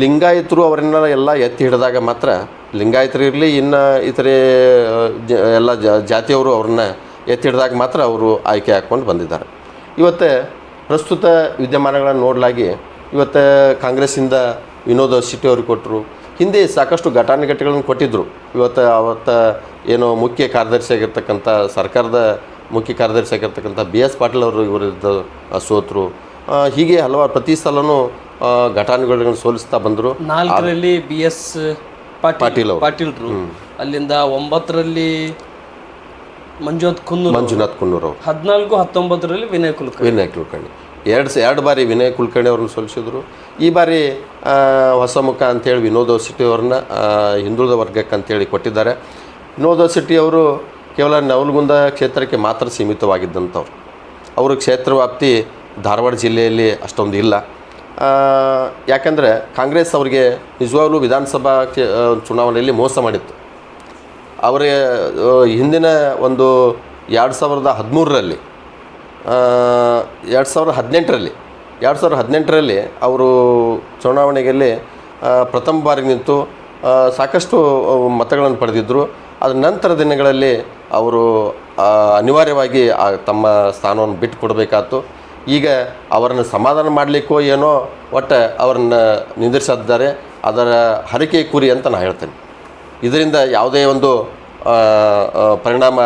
ಲಿಂಗಾಯತರು ಅವರನ್ನ ಎಲ್ಲ ಎತ್ತಿ ಹಿಡಿದಾಗ ಮಾತ್ರ, ಲಿಂಗಾಯತರು ಇರಲಿ, ಇನ್ನು ಇತರೆ ಎಲ್ಲ ಜಾತಿಯವರು ಅವ್ರನ್ನ ಎತ್ತಿ ಹಿಡಿದಾಗ ಮಾತ್ರ ಅವರು ಆಯ್ಕೆ ಹಾಕ್ಕೊಂಡು ಬಂದಿದ್ದಾರೆ. ಇವತ್ತು ಪ್ರಸ್ತುತ ವಿದ್ಯಮಾನಗಳನ್ನು ನೋಡಲಾಗಿ ಇವತ್ತು ಕಾಂಗ್ರೆಸ್ಸಿಂದ ವಿನೋದ್ ಸಿಟ್ಟಿ ಅವ್ರಿಗೆ ಕೊಟ್ಟರು. ಹಿಂದೆ ಸಾಕಷ್ಟು ಘಟಾನುಘಟಿಗಳನ್ನು ಕೊಟ್ಟಿದ್ದರು ಇವತ್ತು ಅವತ್ತ ಏನು ಮುಖ್ಯ ಕಾರ್ಯದರ್ಶಿ ಆಗಿರ್ತಕ್ಕಂಥ ಸರ್ಕಾರದ ಮುಖ್ಯ ಕಾರ್ಯದರ್ಶಿ ಆಗಿರ್ತಕ್ಕಂಥ ಬಿ ಎಸ್ ಪಾಟೀಲ್ ಅವರು ಇವರಿದ್ದ ಸೋತರು. ಹೀಗೆ ಹಲವಾರು ಪ್ರತಿ ಸಲವೂ ಆ, ಘಟಾನುಘಟಿಗಳನ್ನು ಸೋಲಿಸ್ತಾ ಬಂದರು. ನಾಲ್ಕರಲ್ಲಿ ಬಿ ಎಸ್ ಪಾಟೀಲ್ ಪಾಟೀಲ್ ಪಾಟೀಲ್ರು. ಅಲ್ಲಿಂದ ಒಂಬತ್ತರಲ್ಲಿ ಮಂಜುನಾಥ್ ಕುನ್ನೂರು. ಮಂಜುನಾಥ್ ಕುನ್ನೂರ್ ಅವರು. ಹದಿನಾಲ್ಕು ಹತ್ತೊಂಬತ್ತರಲ್ಲಿ ವಿನಯ್ ಕುಲಕರ್ಣಿ. ವಿನಯ್ ಕುಲಕರ್ಣಿ. ಎರಡು ಎರಡು ಬಾರಿ ವಿನಯ್ ಕುಲಕರ್ಣಿ ಅವ್ರನ್ನ ಸೋಲಿಸಿದ್ರು. ಈ ಬಾರಿ ಹೊಸ ಮುಖ ಅಂತೇಳಿ ವಿನೋದ್ ಸಿಟಿ ಅವ್ರನ್ನ ಹಿಂದುಳಿದ ವರ್ಗಕ್ಕೆ ಅಂತೇಳಿ ಕೊಟ್ಟಿದ್ದಾರೆ. ವಿನೋದ್ ಸಿಟಿ ಅವರು ಕೇವಲ ನವಲಗುಂದ ಕ್ಷೇತ್ರಕ್ಕೆ ಮಾತ್ರ ಸೀಮಿತವಾಗಿದ್ದಂಥವ್ರು. ಅವರು ಕ್ಷೇತ್ರ ವ್ಯಾಪ್ತಿ ಧಾರವಾಡ ಜಿಲ್ಲೆಯಲ್ಲಿ ಅಷ್ಟೊಂದು ಇಲ್ಲ. ಯಾಕಂದರೆ ಕಾಂಗ್ರೆಸ್ ಅವರಿಗೆ ನಿಜವಾಗ್ಲೂ ವಿಧಾನಸಭಾ ಚುನಾವಣೆಯಲ್ಲಿ ಮೋಸ ಮಾಡಿತ್ತು. ಅವರಿಗೆ ಆ, ಹಿಂದಿನ ಒಂದು ಎರಡು ಸಾವಿರದ ಹದಿಮೂರರಲ್ಲಿ ಎರಡು ಸಾವಿರದ ಹದಿನೆಂಟರಲ್ಲಿ ಎರಡು ಸಾವಿರದ ಹದಿನೆಂಟರಲ್ಲಿ ಅವರು ಚುನಾವಣೆಯಲ್ಲಿ ಪ್ರಥಮ ಬಾರಿ ನಿಂತು ಸಾಕಷ್ಟು ಮತಗಳನ್ನು ಪಡೆದಿದ್ದರು ಅದರ ನಂತರ ದಿನಗಳಲ್ಲಿ ಅವರು ಅನಿವಾರ್ಯವಾಗಿ ತಮ್ಮ ಸ್ಥಾನವನ್ನು ಬಿಟ್ಟು ಕೊಡಬೇಕಾಯ್ತು. ಈಗ ಅವರನ್ನು ಸಮಾಧಾನ ಮಾಡಲಿಕ್ಕೋ ಏನೋ ಒಟ್ಟು ಅವರನ್ನು ನಿಂದಿರಿಸಿದ್ದಾರೆ ಅದರ ಹರಿಕೆ ಕುರಿ ಅಂತ ನಾನು ಹೇಳ್ತೇನೆ. ಇದರಿಂದ ಯಾವುದೇ ಒಂದು ಪರಿಣಾಮ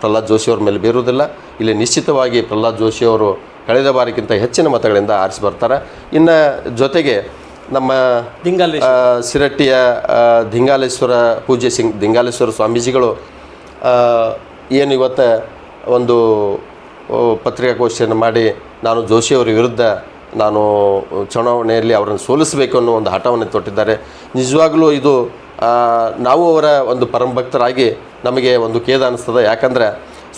ಪ್ರಹ್ಲಾದ್ ಜೋಶಿ ಅವ್ರ ಮೇಲೆ ಬೀರುವುದಿಲ್ಲ. ಇಲ್ಲಿ ನಿಶ್ಚಿತವಾಗಿ ಪ್ರಹ್ಲಾದ್ ಜೋಶಿ ಅವರು ಕಳೆದ ಬಾರಿಗಿಂತ ಹೆಚ್ಚಿನ ಮತಗಳಿಂದ ಆರಿಸಿ ಬರ್ತಾರೆ. ಇನ್ನು ಜೊತೆಗೆ ನಮ್ಮ ದಿಂಗಾಲೇಶ್ ಆ, ಸಿರಟ್ಟಿಯ ದಿಂಗಾಲೇಶ್ವರ ಪೂಜ್ಯ ಸಿಂಗ್ ದಿಂಗಾಲೇಶ್ವರ ಸ್ವಾಮೀಜಿಗಳು ಏನು ಇವತ್ತು ಒಂದು ಪತ್ರಿಕಾಗೋಷ್ಠಿಯನ್ನು ಮಾಡಿ ನಾನು ಜೋಶಿಯವರ ವಿರುದ್ಧ ನಾನು ಚುನಾವಣೆಯಲ್ಲಿ ಅವರನ್ನು ಸೋಲಿಸಬೇಕು ಅನ್ನೋ ಒಂದು ಹಠವನ್ನು ತೊಟ್ಟಿದ್ದಾರೆ. ನಿಜವಾಗಲೂ ಇದು ನಾವು ಅವರ ಒಂದು ಪರಮ ಭಕ್ತರಾಗಿ ನಮಗೆ ಒಂದು ಖೇದ ಅನ್ನಿಸ್ತದೆ ಯಾಕಂದರೆ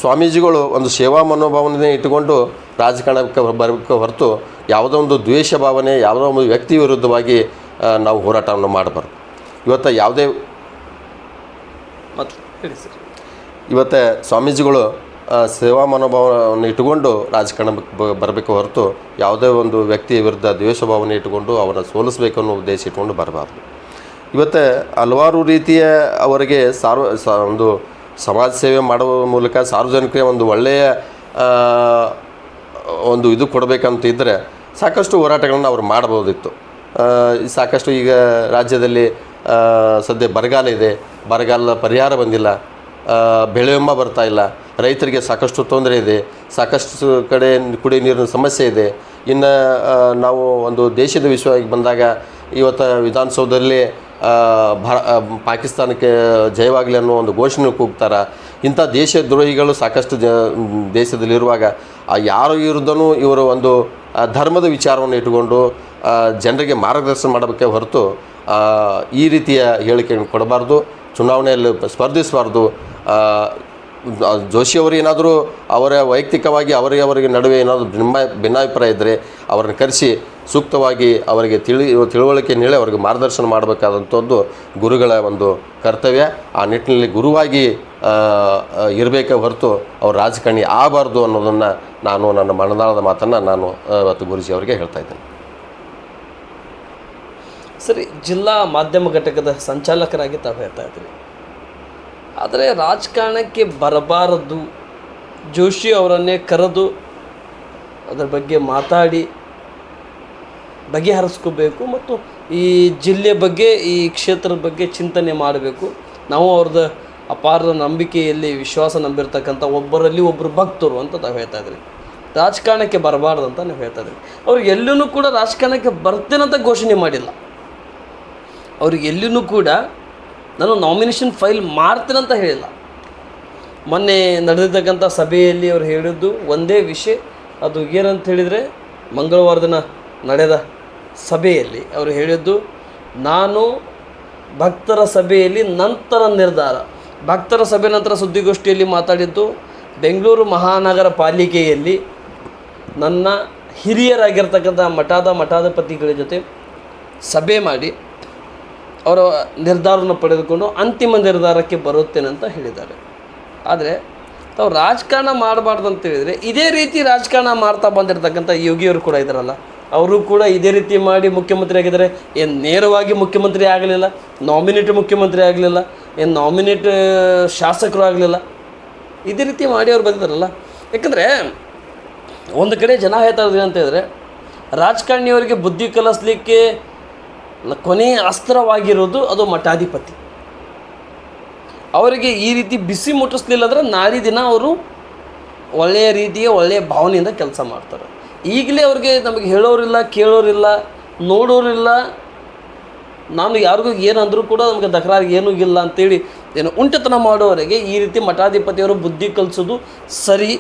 ಸ್ವಾಮೀಜಿಗಳು ಒಂದು ಸೇವಾ ಮನೋಭಾವನೆ ಇಟ್ಟುಕೊಂಡು ರಾಜಕಾರಣಕ್ಕೆ ಬರಬೇಕು ಹೊರತು ಯಾವುದೋ ಒಂದು ದ್ವೇಷ ಭಾವನೆ ಯಾವುದೋ ಒಂದು ವ್ಯಕ್ತಿ ವಿರುದ್ಧವಾಗಿ ನಾವು ಹೋರಾಟವನ್ನು ಮಾಡಬಾರ್ದು. ಇವತ್ತು ಯಾವುದೇ ಮತ್ತು ಹೇಳಿ ಸರ್. ಇವತ್ತು ಸ್ವಾಮೀಜಿಗಳು ಸೇವಾ ಮನೋಭಾವವನ್ನು ಇಟ್ಟುಕೊಂಡು ರಾಜಕಾರಣ ಬರಬೇಕು ಹೊರತು ಯಾವುದೇ ಒಂದು ವ್ಯಕ್ತಿಯ ವಿರುದ್ಧ ದ್ವೇಷ ಭಾವನೆ ಇಟ್ಟುಕೊಂಡು ಅವರ ಸೋಲಿಸಬೇಕು ಅನ್ನೋ ಉದ್ದೇಶ ಇಟ್ಕೊಂಡು ಬರಬಾರ್ದು. ಇವತ್ತು ಹಲವಾರು ರೀತಿಯ ಅವರಿಗೆ ಸಾರ್ವ ಒಂದು ಸಮಾಜ ಸೇವೆ ಮಾಡುವ ಮೂಲಕ ಸಾರ್ವಜನಿಕರಿಗೆ ಒಂದು ಒಳ್ಳೆಯ ಒಂದು ಇದು ಕೊಡಬೇಕಂತ ಇದ್ದರೆ ಸಾಕಷ್ಟು ಹೋರಾಟಗಳನ್ನು ಅವರು ಮಾಡಬಹುದಿತ್ತು. ಸಾಕಷ್ಟು ಈಗ ರಾಜ್ಯದಲ್ಲಿ ಸದ್ಯ ಬರಗಾಲ ಇದೆ. ಬರಗಾಲದ ಪರಿಹಾರ ಬಂದಿಲ್ಲ. ಬೆಳೆ ಬರ್ತಾ ಇಲ್ಲ. ರೈತರಿಗೆ ಸಾಕಷ್ಟು ತೊಂದರೆ ಇದೆ. ಸಾಕಷ್ಟು ಕಡೆ ಕುಡಿಯ ನೀರಿನ ಸಮಸ್ಯೆ ಇದೆ. ಇನ್ನು ನಾವು ಒಂದು ದೇಶದ ವಿಷಯವಾಗಿ ಬಂದಾಗ ಇವತ್ತು ವಿಧಾನಸೌಧದಲ್ಲಿ ಭಾ ಆ, ಪಾಕಿಸ್ತಾನಕ್ಕೆ ಜಯವಾಗಲಿ ಅನ್ನೋ ಒಂದು ಘೋಷಣೆ ಕೂಗ್ತಾರೆ. ಇಂಥ ದೇಶ ದ್ರೋಹಿಗಳು ಸಾಕಷ್ಟು ಜ ದೇಶದಲ್ಲಿರುವಾಗ ಯಾರ ವಿರುದ್ಧನೂ ಇವರು ಒಂದು ಧರ್ಮದ ವಿಚಾರವನ್ನು ಇಟ್ಟುಕೊಂಡು ಜನರಿಗೆ ಮಾರ್ಗದರ್ಶನ ಮಾಡಬೇಕೆ ಹೊರತು ಈ ರೀತಿಯ ಹೇಳಿಕೆಯನ್ನು ಕೊಡಬಾರ್ದು ಚುನಾವಣೆಯಲ್ಲಿ ಸ್ಪರ್ಧಿಸಬಾರ್ದು ಜೋಶಿಯವರು ಏನಾದರೂ ಅವರ ವೈಯಕ್ತಿಕವಾಗಿ ಅವರಿಗೆ ಅವರಿಗೆ ನಡುವೆ ಏನಾದರೂ ಭಿನ್ನ ಭಿನ್ನಾಭಿಪ್ರಾಯ ಇದ್ದರೆ ಅವರನ್ನು ಕರೆಸಿ ಸೂಕ್ತವಾಗಿ ಅವರಿಗೆ ತಿಳಿ ತಿಳುವಳಿಕೆ ನೀಡಿ ಅವರಿಗೆ ಮಾರ್ಗದರ್ಶನ ಮಾಡಬೇಕಾದಂಥದ್ದು ಗುರುಗಳ ಒಂದು ಕರ್ತವ್ಯ. ಆ ನಿಟ್ಟಿನಲ್ಲಿ ಗುರುವಾಗಿ ಇರಬೇಕೇ ಹೊರತು ಅವ್ರ ರಾಜಕಾರಣಿ ಆಗಬಾರ್ದು ಅನ್ನೋದನ್ನು ನಾನು ನನ್ನ ಮನದಾಳದ ಮಾತನ್ನು ನಾನು ಇವತ್ತು ಗುರುಜಿ ಅವರಿಗೆ ಹೇಳ್ತಾ ಇದ್ದೇನೆ. ಸರಿ, ಜಿಲ್ಲಾ ಮಾಧ್ಯಮ ಘಟಕದ ಸಂಚಾಲಕರಾಗಿ ತಾವು ಹೇಳ್ತಾ ಇದ್ದೀರಿ. ಆದರೆ ರಾಜಕಾರಣಕ್ಕೆ ಬರಬಾರದು. ಜೋಶಿ ಅವರನ್ನೇ ಕರೆದು ಅದರ ಬಗ್ಗೆ ಮಾತಾಡಿ, ಬಗೆಹರಿಸ್ಕೋಬೇಕು ಮತ್ತು ಈ ಜಿಲ್ಲೆ ಬಗ್ಗೆ, ಈ ಕ್ಷೇತ್ರದ ಬಗ್ಗೆ ಚಿಂತನೆ ಮಾಡಬೇಕು. ನಾವು ಅವ್ರದ್ದು ಅಪಾರ ನಂಬಿಕೆಯಲ್ಲಿ ವಿಶ್ವಾಸ ನಂಬಿರ್ತಕ್ಕಂಥ ಒಬ್ಬರಲ್ಲಿ ಒಬ್ಬರು ಭಕ್ತರು ಅಂತ ನಾವು ಹೇಳ್ತಾ ಇದ್ರಿ. ರಾಜಕಾರಣಕ್ಕೆ ಬರಬಾರ್ದು ಅಂತ ನಾವು ಹೇಳ್ತಾ ಇದ್ರಿ. ಅವ್ರು ಎಲ್ಲೂ ಕೂಡ ರಾಜಕಾರಣಕ್ಕೆ ಅಂತ ಘೋಷಣೆ ಮಾಡಿಲ್ಲ. ಅವ್ರಿಗೆ ಎಲ್ಲಿನೂ ಕೂಡ ನಾನು ನಾಮಿನೇಷನ್ ಫೈಲ್ ಮಾಡ್ತೀನಂತ ಹೇಳಿಲ್ಲ. ಮೊನ್ನೆ ನಡೆದಿರ್ತಕ್ಕಂಥ ಸಭೆಯಲ್ಲಿ ಅವರು ಹೇಳಿದ್ದು ಒಂದೇ ವಿಷಯ, ಅದು ಏನಂತ ಹೇಳಿದರೆ ಮಂಗಳವಾರ ದಿನ ನಡೆದ ಸಭೆಯಲ್ಲಿ ಅವರು ಹೇಳಿದ್ದು, ನಾನು ಭಕ್ತರ ಸಭೆಯಲ್ಲಿ ನಂತರ ನಿರ್ಧಾರ. ಭಕ್ತರ ಸಭೆ ನಂತರ ಸುದ್ದಿಗೋಷ್ಠಿಯಲ್ಲಿ ಮಾತಾಡಿದ್ದು, ಬೆಂಗಳೂರು ಮಹಾನಗರ ಪಾಲಿಕೆಯಲ್ಲಿ ನನ್ನ ಹಿರಿಯರಾಗಿರ್ತಕ್ಕಂಥ ಮಠದ ಮಠಾಧಿಪತಿಗಳ ಜೊತೆ ಸಭೆ ಮಾಡಿ ಅವರ ನಿರ್ಧಾರವನ್ನು ಪಡೆದುಕೊಂಡು ಅಂತಿಮ ನಿರ್ಧಾರಕ್ಕೆ ಬರುತ್ತೇನೆ ಅಂತ ಹೇಳಿದ್ದಾರೆ. ಆದರೆ ತಾವು ರಾಜಕಾರಣ ಮಾಡಬಾರ್ದು ಅಂತ ಹೇಳಿದರೆ ಇದೇ ರೀತಿ ರಾಜಕಾರಣ ಮಾಡ್ತಾ ಬಂದಿರತಕ್ಕಂಥ ಯೋಗಿಯವರು ಕೂಡ ಇದ್ದಾರಲ್ಲ, ಅವರು ಕೂಡ ಇದೇ ರೀತಿ ಮಾಡಿ ಮುಖ್ಯಮಂತ್ರಿ ಆಗಿದ್ದಾರೆ. ಏನು ನೇರವಾಗಿ ಮುಖ್ಯಮಂತ್ರಿ ಆಗಲಿಲ್ಲ ನಾಮಿನೇಟ್ ಮುಖ್ಯಮಂತ್ರಿ ಆಗಲಿಲ್ಲ, ಏನು ನಾಮಿನೇಟ್ ಶಾಸಕರು ಆಗಲಿಲ್ಲ, ಇದೇ ರೀತಿ ಮಾಡಿ ಅವ್ರು ಬಂದಿದ್ದಾರಲ್ಲ. ಯಾಕಂದರೆ ಒಂದು ಕಡೆ ಜನ ಹೇಳ್ತಾ ಇದ್ರಿ ಅಂತ ಹೇಳಿದ್ರೆ ರಾಜಕಾರಣಿಯವರಿಗೆ ಬುದ್ಧಿ ಕಲಿಸ್ಲಿಕ್ಕೆ ಕೊನೆಯ ಅಸ್ತ್ರವಾಗಿರೋದು ಅದು ಮಠಾಧಿಪತಿ. ಅವರಿಗೆ ಈ ರೀತಿ ಬಿಸಿ ಮುಟ್ಟಿಸ್ಲಿಲ್ಲ ಅಂದ್ರೆ ನಾಳೆ ದಿನ ಅವರು ಒಳ್ಳೆಯ ರೀತಿಯ ಒಳ್ಳೆಯ ಭಾವನೆಯಿಂದ ಕೆಲಸ ಮಾಡ್ತಾರೆ. ಈಗಲೇ ಅವ್ರಿಗೆ ನಮಗೆ ಹೇಳೋರಿಲ್ಲ, ಕೇಳೋರಿಲ್ಲ, ನೋಡೋರಿಲ್ಲ. ನಾನು ಯಾರಿಗೂ ಏನಂದರೂ ಕೂಡ ನಮಗೆ ತಕರಾರು ಏನೂ ಇಲ್ಲ ಅಂತೇಳಿ ಏನು ಉಂಟತನ ಮಾಡೋವರೆಗೆ ಈ ರೀತಿ ಮಠಾಧಿಪತಿಯವರು ಬುದ್ಧಿ ಕಲಿಸೋದು ಸರಿ,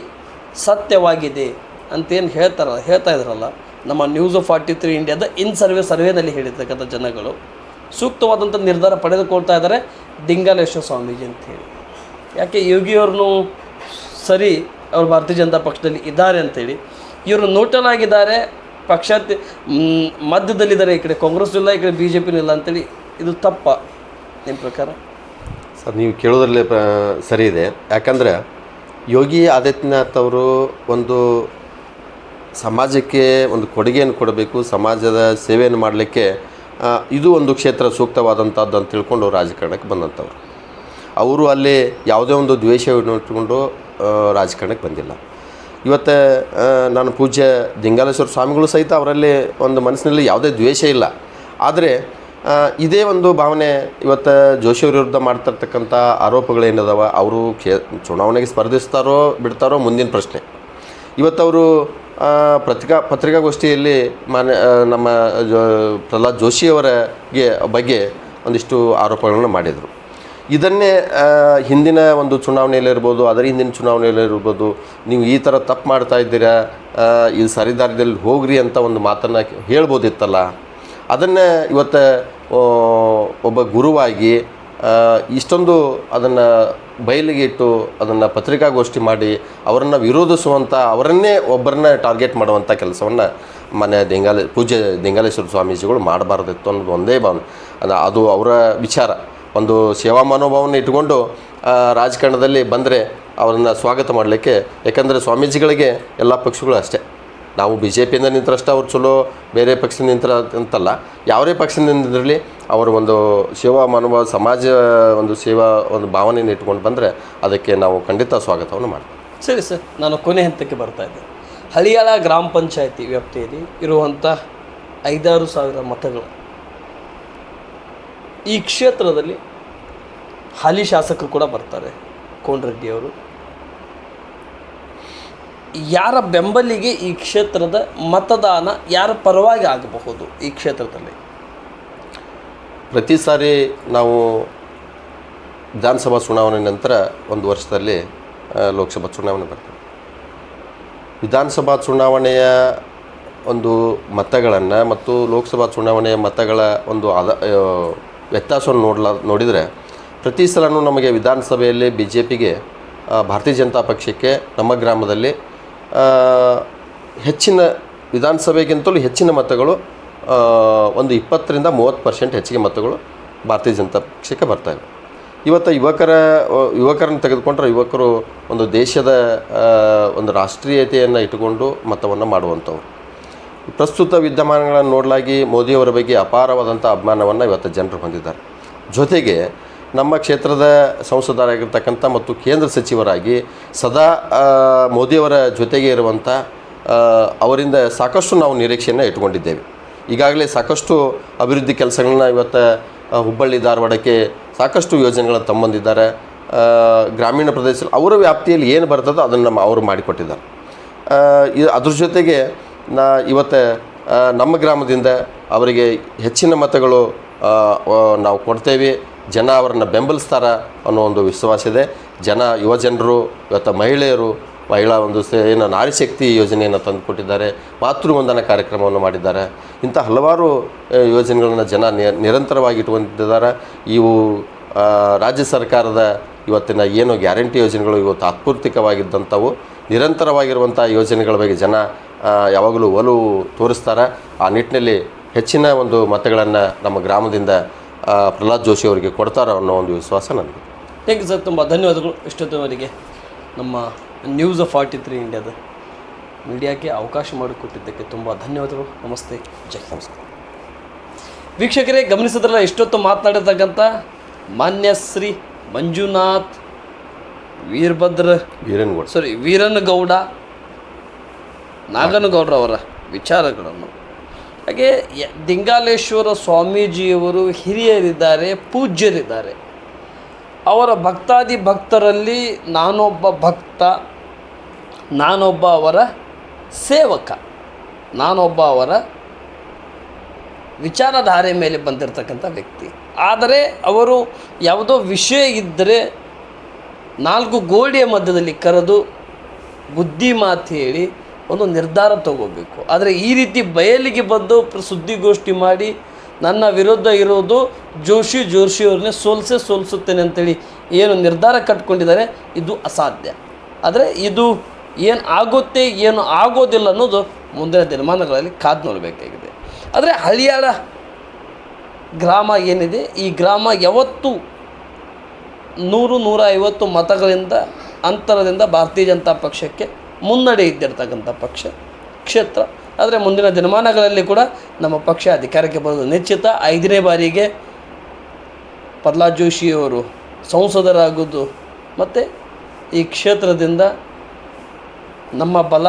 ಸತ್ಯವಾಗಿದೆ ಅಂತೇನು ಹೇಳ್ತಾರಲ್ಲ ಹೇಳ್ತಾ ಇದ್ರಲ್ಲ. ನಮ್ಮ ನ್ಯೂಸ್ ಫಾರ್ಟಿ ತ್ರೀ ಇಂಡಿಯಾದ ಇನ್ ಸರ್ವೆ ಸರ್ವೇನಲ್ಲಿ ಹೇಳಿರ್ತಕ್ಕಂಥ ಜನಗಳು ಸೂಕ್ತವಾದಂಥ ನಿರ್ಧಾರ ಪಡೆದುಕೊಳ್ತಾ ಇದ್ದಾರೆ ದಿಂಗಾಲೇಶ್ವರ ಸ್ವಾಮೀಜಿ ಅಂತ ಹೇಳಿ. ಯಾಕೆ ಯೋಗಿಯವ್ರನ್ನು ಸರಿ ಅವರು ಭಾರತೀಯ ಜನತಾ ಪಕ್ಷದಲ್ಲಿ ಇದ್ದಾರೆ ಅಂತೇಳಿ ಇವರು ನ್ಯೂಟ್ರಲ್ ಆಗಿದ್ದಾರೆ ಪಕ್ಷ ಮ್, ಮಧ್ಯದಲ್ಲಿದ್ದಾರೆ ಈ ಕಡೆ ಕಾಂಗ್ರೆಸ್ ಇಲ್ಲ ಈ ಕಡೆ ಬಿ ಜೆ ಪಿನೂ ಇಲ್ಲ ಅಂತೇಳಿ ಇದು ತಪ್ಪ ನಿಮ್ಮ ಪ್ರಕಾರ? ಸರ್ ನೀವು ಕೇಳೋದ್ರಲ್ಲಿ ಸರಿ ಇದೆ. ಯಾಕಂದರೆ ಯೋಗಿ ಆದಿತ್ಯನಾಥ್ ಅವರು ಒಂದು ಸಮಾಜಕ್ಕೆ ಒಂದು ಕೊಡುಗೆಯನ್ನು ಕೊಡಬೇಕು, ಸಮಾಜದ ಸೇವೆಯನ್ನು ಮಾಡಲಿಕ್ಕೆ ಇದು ಒಂದು ಕ್ಷೇತ್ರ ಸೂಕ್ತವಾದಂಥದ್ದು ಅಂತ ತಿಳ್ಕೊಂಡು ರಾಜಕಾರಣಕ್ಕೆ ಬಂದಂಥವ್ರು. ಅವರು ಅಲ್ಲಿ ಯಾವುದೇ ಒಂದು ದ್ವೇಷವನ್ನು ಇಟ್ಕೊಂಡು ರಾಜಕಾರಣಕ್ಕೆ ಬಂದಿಲ್ಲ. ಇವತ್ತು ನಾನು ಪೂಜ್ಯ ದಿಂಗಾಲೇಶ್ವರ ಸ್ವಾಮಿಗಳು ಸಹಿತ ಅವರಲ್ಲಿ ಒಂದು ಮನಸ್ಸಿನಲ್ಲಿ ಯಾವುದೇ ದ್ವೇಷ ಇಲ್ಲ. ಆದರೆ ಇದೇ ಒಂದು ಭಾವನೆ ಇವತ್ತು ಜೋಶಿಯವ್ರ ವಿರುದ್ಧ ಮಾಡ್ತಿರ್ತಕ್ಕಂಥ ಆರೋಪಗಳೇನಿದಾವೆ ಅವರು ಕ್ಷೇ, ಚುನಾವಣೆಗೆ ಸ್ಪರ್ಧಿಸ್ತಾರೋ ಬಿಡ್ತಾರೋ ಮುಂದಿನ ಪ್ರಶ್ನೆ. ಇವತ್ತವರು ಪತ್ರಿಕಾ, ಪತ್ರಿಕಾಗೋಷ್ಠಿಯಲ್ಲಿ ಮಾನ್ಯ ನಮ್ಮ ಜ, ಪ್ರಹ್ಲಾದ್ ಜೋಶಿಯವರಿಗೆ ಬಗ್ಗೆ ಒಂದಿಷ್ಟು ಆರೋಪಗಳನ್ನು ಮಾಡಿದರು. ಇದನ್ನೇ ಹಿಂದಿನ ಒಂದು ಚುನಾವಣೆಯಲ್ಲಿರ್ಬೋದು ಅದರ ಹಿಂದಿನ ಚುನಾವಣೆಯಲ್ಲಿರ್ಬೋದು, ನೀವು ಈ ಥರ ತಪ್ಪು ಮಾಡ್ತಾ ಇದ್ದೀರಾ ಇದು ಸರಿದಾರಿದಲ್ಲಿ ಹೋಗ್ರಿ ಅಂತ ಒಂದು ಮಾತನ್ನು ಹೇಳ್ಬೋದಿತ್ತಲ್ಲ? ಅದನ್ನು ಇವತ್ತು ಒಬ್ಬ ಗುರುವಾಗಿ ಇಷ್ಟೊಂದು ಅದನ್ನು ಬಯಲಿಗೆ ಇಟ್ಟು ಅದನ್ನು ಪತ್ರಿಕಾಗೋಷ್ಠಿ ಮಾಡಿ ಅವರನ್ನು ವಿರೋಧಿಸುವಂಥ ಅವರನ್ನೇ ಒಬ್ಬರನ್ನ ಟಾರ್ಗೆಟ್ ಮಾಡುವಂಥ ಕೆಲಸವನ್ನು ಮನೆ ದಿಂಗಾಲೆ ಪೂಜೆ ದಿಂಗಾಲೇಶ್ವರ ಸ್ವಾಮೀಜಿಗಳು ಮಾಡಬಾರ್ದಿತ್ತು ಅನ್ನೋದು ಒಂದೇ ಭಾವನೆ. ಅದು ಅದು ಅವರ ವಿಚಾರ. ಒಂದು ಸೇವಾ ಮನೋಭಾವನ ಇಟ್ಕೊಂಡು ಆ, ರಾಜಕಾರಣದಲ್ಲಿ ಬಂದರೆ ಅವರನ್ನು ಸ್ವಾಗತ ಮಾಡಲಿಕ್ಕೆ ಯಾಕಂದರೆ ಸ್ವಾಮೀಜಿಗಳಿಗೆ ಎಲ್ಲ ಪಕ್ಷಗಳು ಅಷ್ಟೇ. ನಾವು ಬಿ ಜೆ ಪಿಯಿಂದ ನಿಂತರಷ್ಟೇ ಅವ್ರು ಚಲೋ ಬೇರೆ ಪಕ್ಷದಿಂದ ನಿಂತರ ಅಂತಲ್ಲ. ಯಾವುದೇ ಪಕ್ಷದಿಂದ ನಿಂತಿರಲಿ, ಅವರ ಒಂದು ಸೇವಾ ಮನೋಭಾವ, ಸಮಾಜ ಒಂದು ಸೇವಾ ಒಂದು ಭಾವನೆಯನ್ನು ಇಟ್ಕೊಂಡು ಬಂದರೆ ಅದಕ್ಕೆ ನಾವು ಖಂಡಿತ ಸ್ವಾಗತವನ್ನು ಮಾಡ್ತೀವಿ. ಸರಿ ಸರ್, ನಾನು ಕೊನೆ ಹಂತಕ್ಕೆ ಬರ್ತಾ ಇದ್ದೆ. ಹಳಿಯಾಳ ಗ್ರಾಮ ಪಂಚಾಯತಿ ವ್ಯಾಪ್ತಿಯಲ್ಲಿ ಇರುವಂಥ ಐದಾರು ಸಾವಿರ ಮತಗಳು. ಈ ಕ್ಷೇತ್ರದಲ್ಲಿ ಹಾಲಿ ಶಾಸಕರು ಕೂಡ ಬರ್ತಾರೆ, ಕೋನರೆಡ್ಡಿ ಅವರು. ಯಾರ ಬೆಂಬಲಿಗೆ ಈ ಕ್ಷೇತ್ರದ ಮತದಾನ ಯಾರ ಪರವಾಗಿ ಆಗಬಹುದು ಈ ಕ್ಷೇತ್ರದಲ್ಲಿ? ಪ್ರತಿ ಸಾರಿ ನಾವು ವಿಧಾನಸಭಾ ಚುನಾವಣೆ ನಂತರ ಒಂದು ವರ್ಷದಲ್ಲಿ ಲೋಕಸಭಾ ಚುನಾವಣೆ ಬರ್ತದೆ. ವಿಧಾನಸಭಾ ಚುನಾವಣೆಯ ಒಂದು ಮತಗಳನ್ನು ಮತ್ತು ಲೋಕಸಭಾ ಚುನಾವಣೆಯ ಮತಗಳ ಒಂದು ಅದ ವ್ಯತ್ಯಾಸವನ್ನು ನೋಡ್ಲ, ನೋಡಿದರೆ ಪ್ರತಿ ಸಲನೂ ನಮಗೆ ವಿಧಾನಸಭೆಯಲ್ಲಿ ಬಿ ಜೆ ಪಿಗೆ ಭಾರತೀಯ ಜನತಾ ಪಕ್ಷಕ್ಕೆ ನಮ್ಮ ಗ್ರಾಮದಲ್ಲಿ ಹೆಚ್ಚಿನ ವಿಧಾನಸಭೆಗಿಂತಲೂ ಹೆಚ್ಚಿನ ಮತಗಳು ಒಂದು ಇಪ್ಪತ್ತರಿಂದ ಮೂವತ್ತು ಪರ್ಸೆಂಟ್ ಹೆಚ್ಚಿಗೆ ಮತಗಳು ಭಾರತೀಯ ಜನತಾ ಪಕ್ಷಕ್ಕೆ ಬರ್ತಾಯಿವೆ ಇವತ್ತು ಯುವಕರ ಯುವಕರನ್ನು ತೆಗೆದುಕೊಂಡ್ರೆ ಯುವಕರು ಒಂದು ದೇಶದ ಒಂದು ರಾಷ್ಟ್ರೀಯತೆಯನ್ನು ಇಟ್ಟುಕೊಂಡು ಮತವನ್ನು ಮಾಡುವಂಥವ್ರು. ಪ್ರಸ್ತುತ ವಿದ್ಯಮಾನಗಳನ್ನು ನೋಡಲಾಗಿ ಮೋದಿಯವರ ಬಗ್ಗೆ ಅಪಾರವಾದಂಥ ಅಭಿಮಾನವನ್ನು ಇವತ್ತು ಜನರು ಹೊಂದಿದ್ದಾರೆ. ಜೊತೆಗೆ ನಮ್ಮ ಕ್ಷೇತ್ರದ ಸಂಸದರಾಗಿರ್ತಕ್ಕಂಥ ಮತ್ತು ಕೇಂದ್ರ ಸಚಿವರಾಗಿ ಸದಾ ಮೋದಿಯವರ ಜೊತೆಗೆ ಇರುವಂಥ ಅವರಿಂದ ಸಾಕಷ್ಟು ನಾವು ನಿರೀಕ್ಷೆಯನ್ನು ಇಟ್ಕೊಂಡಿದ್ದೇವೆ ಈಗಾಗಲೇ ಸಾಕಷ್ಟು ಅಭಿವೃದ್ಧಿ ಕೆಲಸಗಳನ್ನ ಇವತ್ತು ಹುಬ್ಬಳ್ಳಿ, ಧಾರವಾಡಕ್ಕೆ ಸಾಕಷ್ಟು ಯೋಜನೆಗಳನ್ನು ತಂಬಂದಿದ್ದಾರೆ. ಗ್ರಾಮೀಣ ಪ್ರದೇಶದಲ್ಲಿ ಅವರ ವ್ಯಾಪ್ತಿಯಲ್ಲಿ ಏನು ಬರ್ತದೋ ಅದನ್ನು ಅವರು ಮಾಡಿಕೊಟ್ಟಿದ್ದಾರೆ. ಅದ್ರ ಜೊತೆಗೆ ನಾ ಇವತ್ತು ನಮ್ಮ ಗ್ರಾಮದಿಂದ ಅವರಿಗೆ ಹೆಚ್ಚಿನ ಮತಗಳು ನಾವು ಕೊಡ್ತೇವೆ. ಜನ ಅವರನ್ನು ಬೆಂಬಲಿಸ್ತಾರ ಅನ್ನೋ ಒಂದು ವಿಶ್ವಾಸ ಇದೆ. ಜನ ಯುವಜನರು ಇವತ್ತು ಮಹಿಳೆಯರು, ಮಹಿಳಾ ಒಂದು ಏನು ನಾರಿ ಶಕ್ತಿ ಯೋಜನೆಯನ್ನು ತಂದುಕೊಟ್ಟಿದ್ದಾರೆ ಮಾತೃವಂದನ ಕಾರ್ಯಕ್ರಮವನ್ನು ಮಾಡಿದ್ದಾರೆ. ಇಂಥ ಹಲವಾರು ಯೋಜನೆಗಳನ್ನು ಜನ ನಿರಂತರವಾಗಿ ಇಟ್ಕೊಂಡಿದ್ದಾರೆ ಇವು ರಾಜ್ಯ ಸರ್ಕಾರದ ಇವತ್ತಿನ ಏನು ಗ್ಯಾರಂಟಿ ಯೋಜನೆಗಳು ಇವು ತಾತ್ಪೂರ್ತಿಕವಾಗಿದ್ದಂಥವು. ನಿರಂತರವಾಗಿರುವಂಥ ಯೋಜನೆಗಳ ಬಗ್ಗೆ ಜನ ಯಾವಾಗಲೂ ಒಲವು ತೋರಿಸ್ತಾರೆ. ಆ ನಿಟ್ಟಿನಲ್ಲಿ ಹೆಚ್ಚಿನ ಒಂದು ಮತಗಳನ್ನು ನಮ್ಮ ಗ್ರಾಮದಿಂದ ಪ್ರಹ್ಲಾದ್ ಜೋಶಿ ಅವರಿಗೆ ಕೊಡ್ತಾರೆ ಅನ್ನೋ ಒಂದು ವಿಶ್ವಾಸ ನನಗೆ ಥ್ಯಾಂಕ್ ಯು ಸರ್ ತುಂಬ ಧನ್ಯವಾದಗಳು. ಇಷ್ಟೊತ್ತವರೆಗೆ ನಮ್ಮ ನ್ಯೂಸ್ ಫಾರ್ಟಿ ತ್ರೀ ಇಂಡಿಯಾದ ಮೀಡಿಯಾಕ್ಕೆ ಅವಕಾಶ ಮಾಡಿಕೊಟ್ಟಿದ್ದಕ್ಕೆ ತುಂಬ ಧನ್ಯವಾದಗಳು. ನಮಸ್ತೆ. ಜೈ ನಮಸ್ಕಾರ. ವೀಕ್ಷಕರೇ ಗಮನಿಸಿದ್ರಲ್ಲ ಇಷ್ಟೊತ್ತು ಮಾತನಾಡಿರ್ತಕ್ಕಂಥ ಮಾನ್ಯ ಶ್ರೀ ಮಂಜುನಾಥ್ ವೀರಭದ್ರ ವೀರನ್ಗೌಡ. ಸಾರಿ ವೀರನಗೌಡ ನಾಗನಗೌಡರವರ ವಿಚಾರಗಳನ್ನು ಹಾಗೆ ದಿಂಗಾಲೇಶ್ವರ ಸ್ವಾಮೀಜಿಯವರು ಹಿರಿಯರಿದ್ದಾರೆ, ಪೂಜ್ಯರಿದ್ದಾರೆ. ಅವರ ಭಕ್ತಾದಿ ಭಕ್ತರಲ್ಲಿ ನಾನೊಬ್ಬ ಭಕ್ತ, ನಾನೊಬ್ಬ ಅವರ ಸೇವಕ, ನಾನೊಬ್ಬ ಅವರ ವಿಚಾರಧಾರೆ ಮೇಲೆ ಬಂದಿರತಕ್ಕಂಥ ವ್ಯಕ್ತಿ. ಆದರೆ ಅವರು ಯಾವುದೋ ವಿಷಯ ಇದ್ದರೆ ನಾಲ್ಕು ಗೋಡೆಯ ಮಧ್ಯದಲ್ಲಿ ಕರೆದು ಬುದ್ಧಿ ಮಾತು ಹೇಳಿ ಒಂದು ನಿರ್ಧಾರ ತಗೋಬೇಕು. ಆದರೆ ಈ ರೀತಿ ಬಯಲಿಗೆ ಬಂದು ಸುದ್ದಿಗೋಷ್ಠಿ ಮಾಡಿ ನನ್ನ ವಿರುದ್ಧ ಇರೋದು ಜೋಶಿ ಜೋಶಿ ಸೋಲ್ಸೆ ಸೋಲ್ಸೇ ಸೋಲಿಸುತ್ತೇನೆ ಅಂತೇಳಿ ಏನು ನಿರ್ಧಾರ ಕಟ್ಕೊಂಡಿದ್ದಾರೆ, ಇದು ಅಸಾಧ್ಯ. ಆದರೆ ಇದು ಏನು ಆಗುತ್ತೆ, ಏನು ಆಗೋದಿಲ್ಲ ಅನ್ನೋದು ಮುಂದಿನ ದಿನಮಾನಗಳಲ್ಲಿ ಕಾದು ನೋಡಬೇಕಾಗಿದೆ. ಆದರೆ ಹಳಿಯಾಳ ಗ್ರಾಮ ಏನಿದೆ, ಈ ಗ್ರಾಮ ಯಾವತ್ತು ನೂರು ನೂರ ಐವತ್ತು ಮತಗಳಿಂದ, ಅಂತರದಿಂದ ಭಾರತೀಯ ಜನತಾ ಪಕ್ಷಕ್ಕೆ ಮುನ್ನಡೆ ಇದ್ದಿರ್ತಕ್ಕಂಥ ಪಕ್ಷ, ಕ್ಷೇತ್ರ. ಆದರೆ ಮುಂದಿನ ದಿನಮಾನಗಳಲ್ಲಿ ಕೂಡ ನಮ್ಮ ಪಕ್ಷ ಅಧಿಕಾರಕ್ಕೆ ಬರೋದು ನಿಶ್ಚಿತ. ಐದನೇ ಬಾರಿಗೆ ಪ್ರಹ್ಲಾದ್ ಜೋಶಿಯವರು ಸಂಸದರಾಗೋದು ಮತ್ತು ಈ ಕ್ಷೇತ್ರದಿಂದ ನಮ್ಮ ಬಲ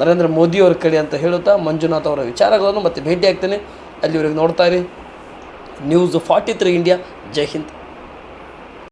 ನರೇಂದ್ರ ಮೋದಿಯವರ ಕಡೆ ಅಂತ ಹೇಳುತ್ತಾ ಮಂಜುನಾಥ್ ಅವರ ವಿಚಾರಗಳನ್ನು ಮತ್ತೆ ಭೇಟಿ ಆಗ್ತೇನೆ ಅಲ್ಲಿವರೆಗೆ ನೋಡ್ತಾ ಇರಿ. News forty three India Jai Hind.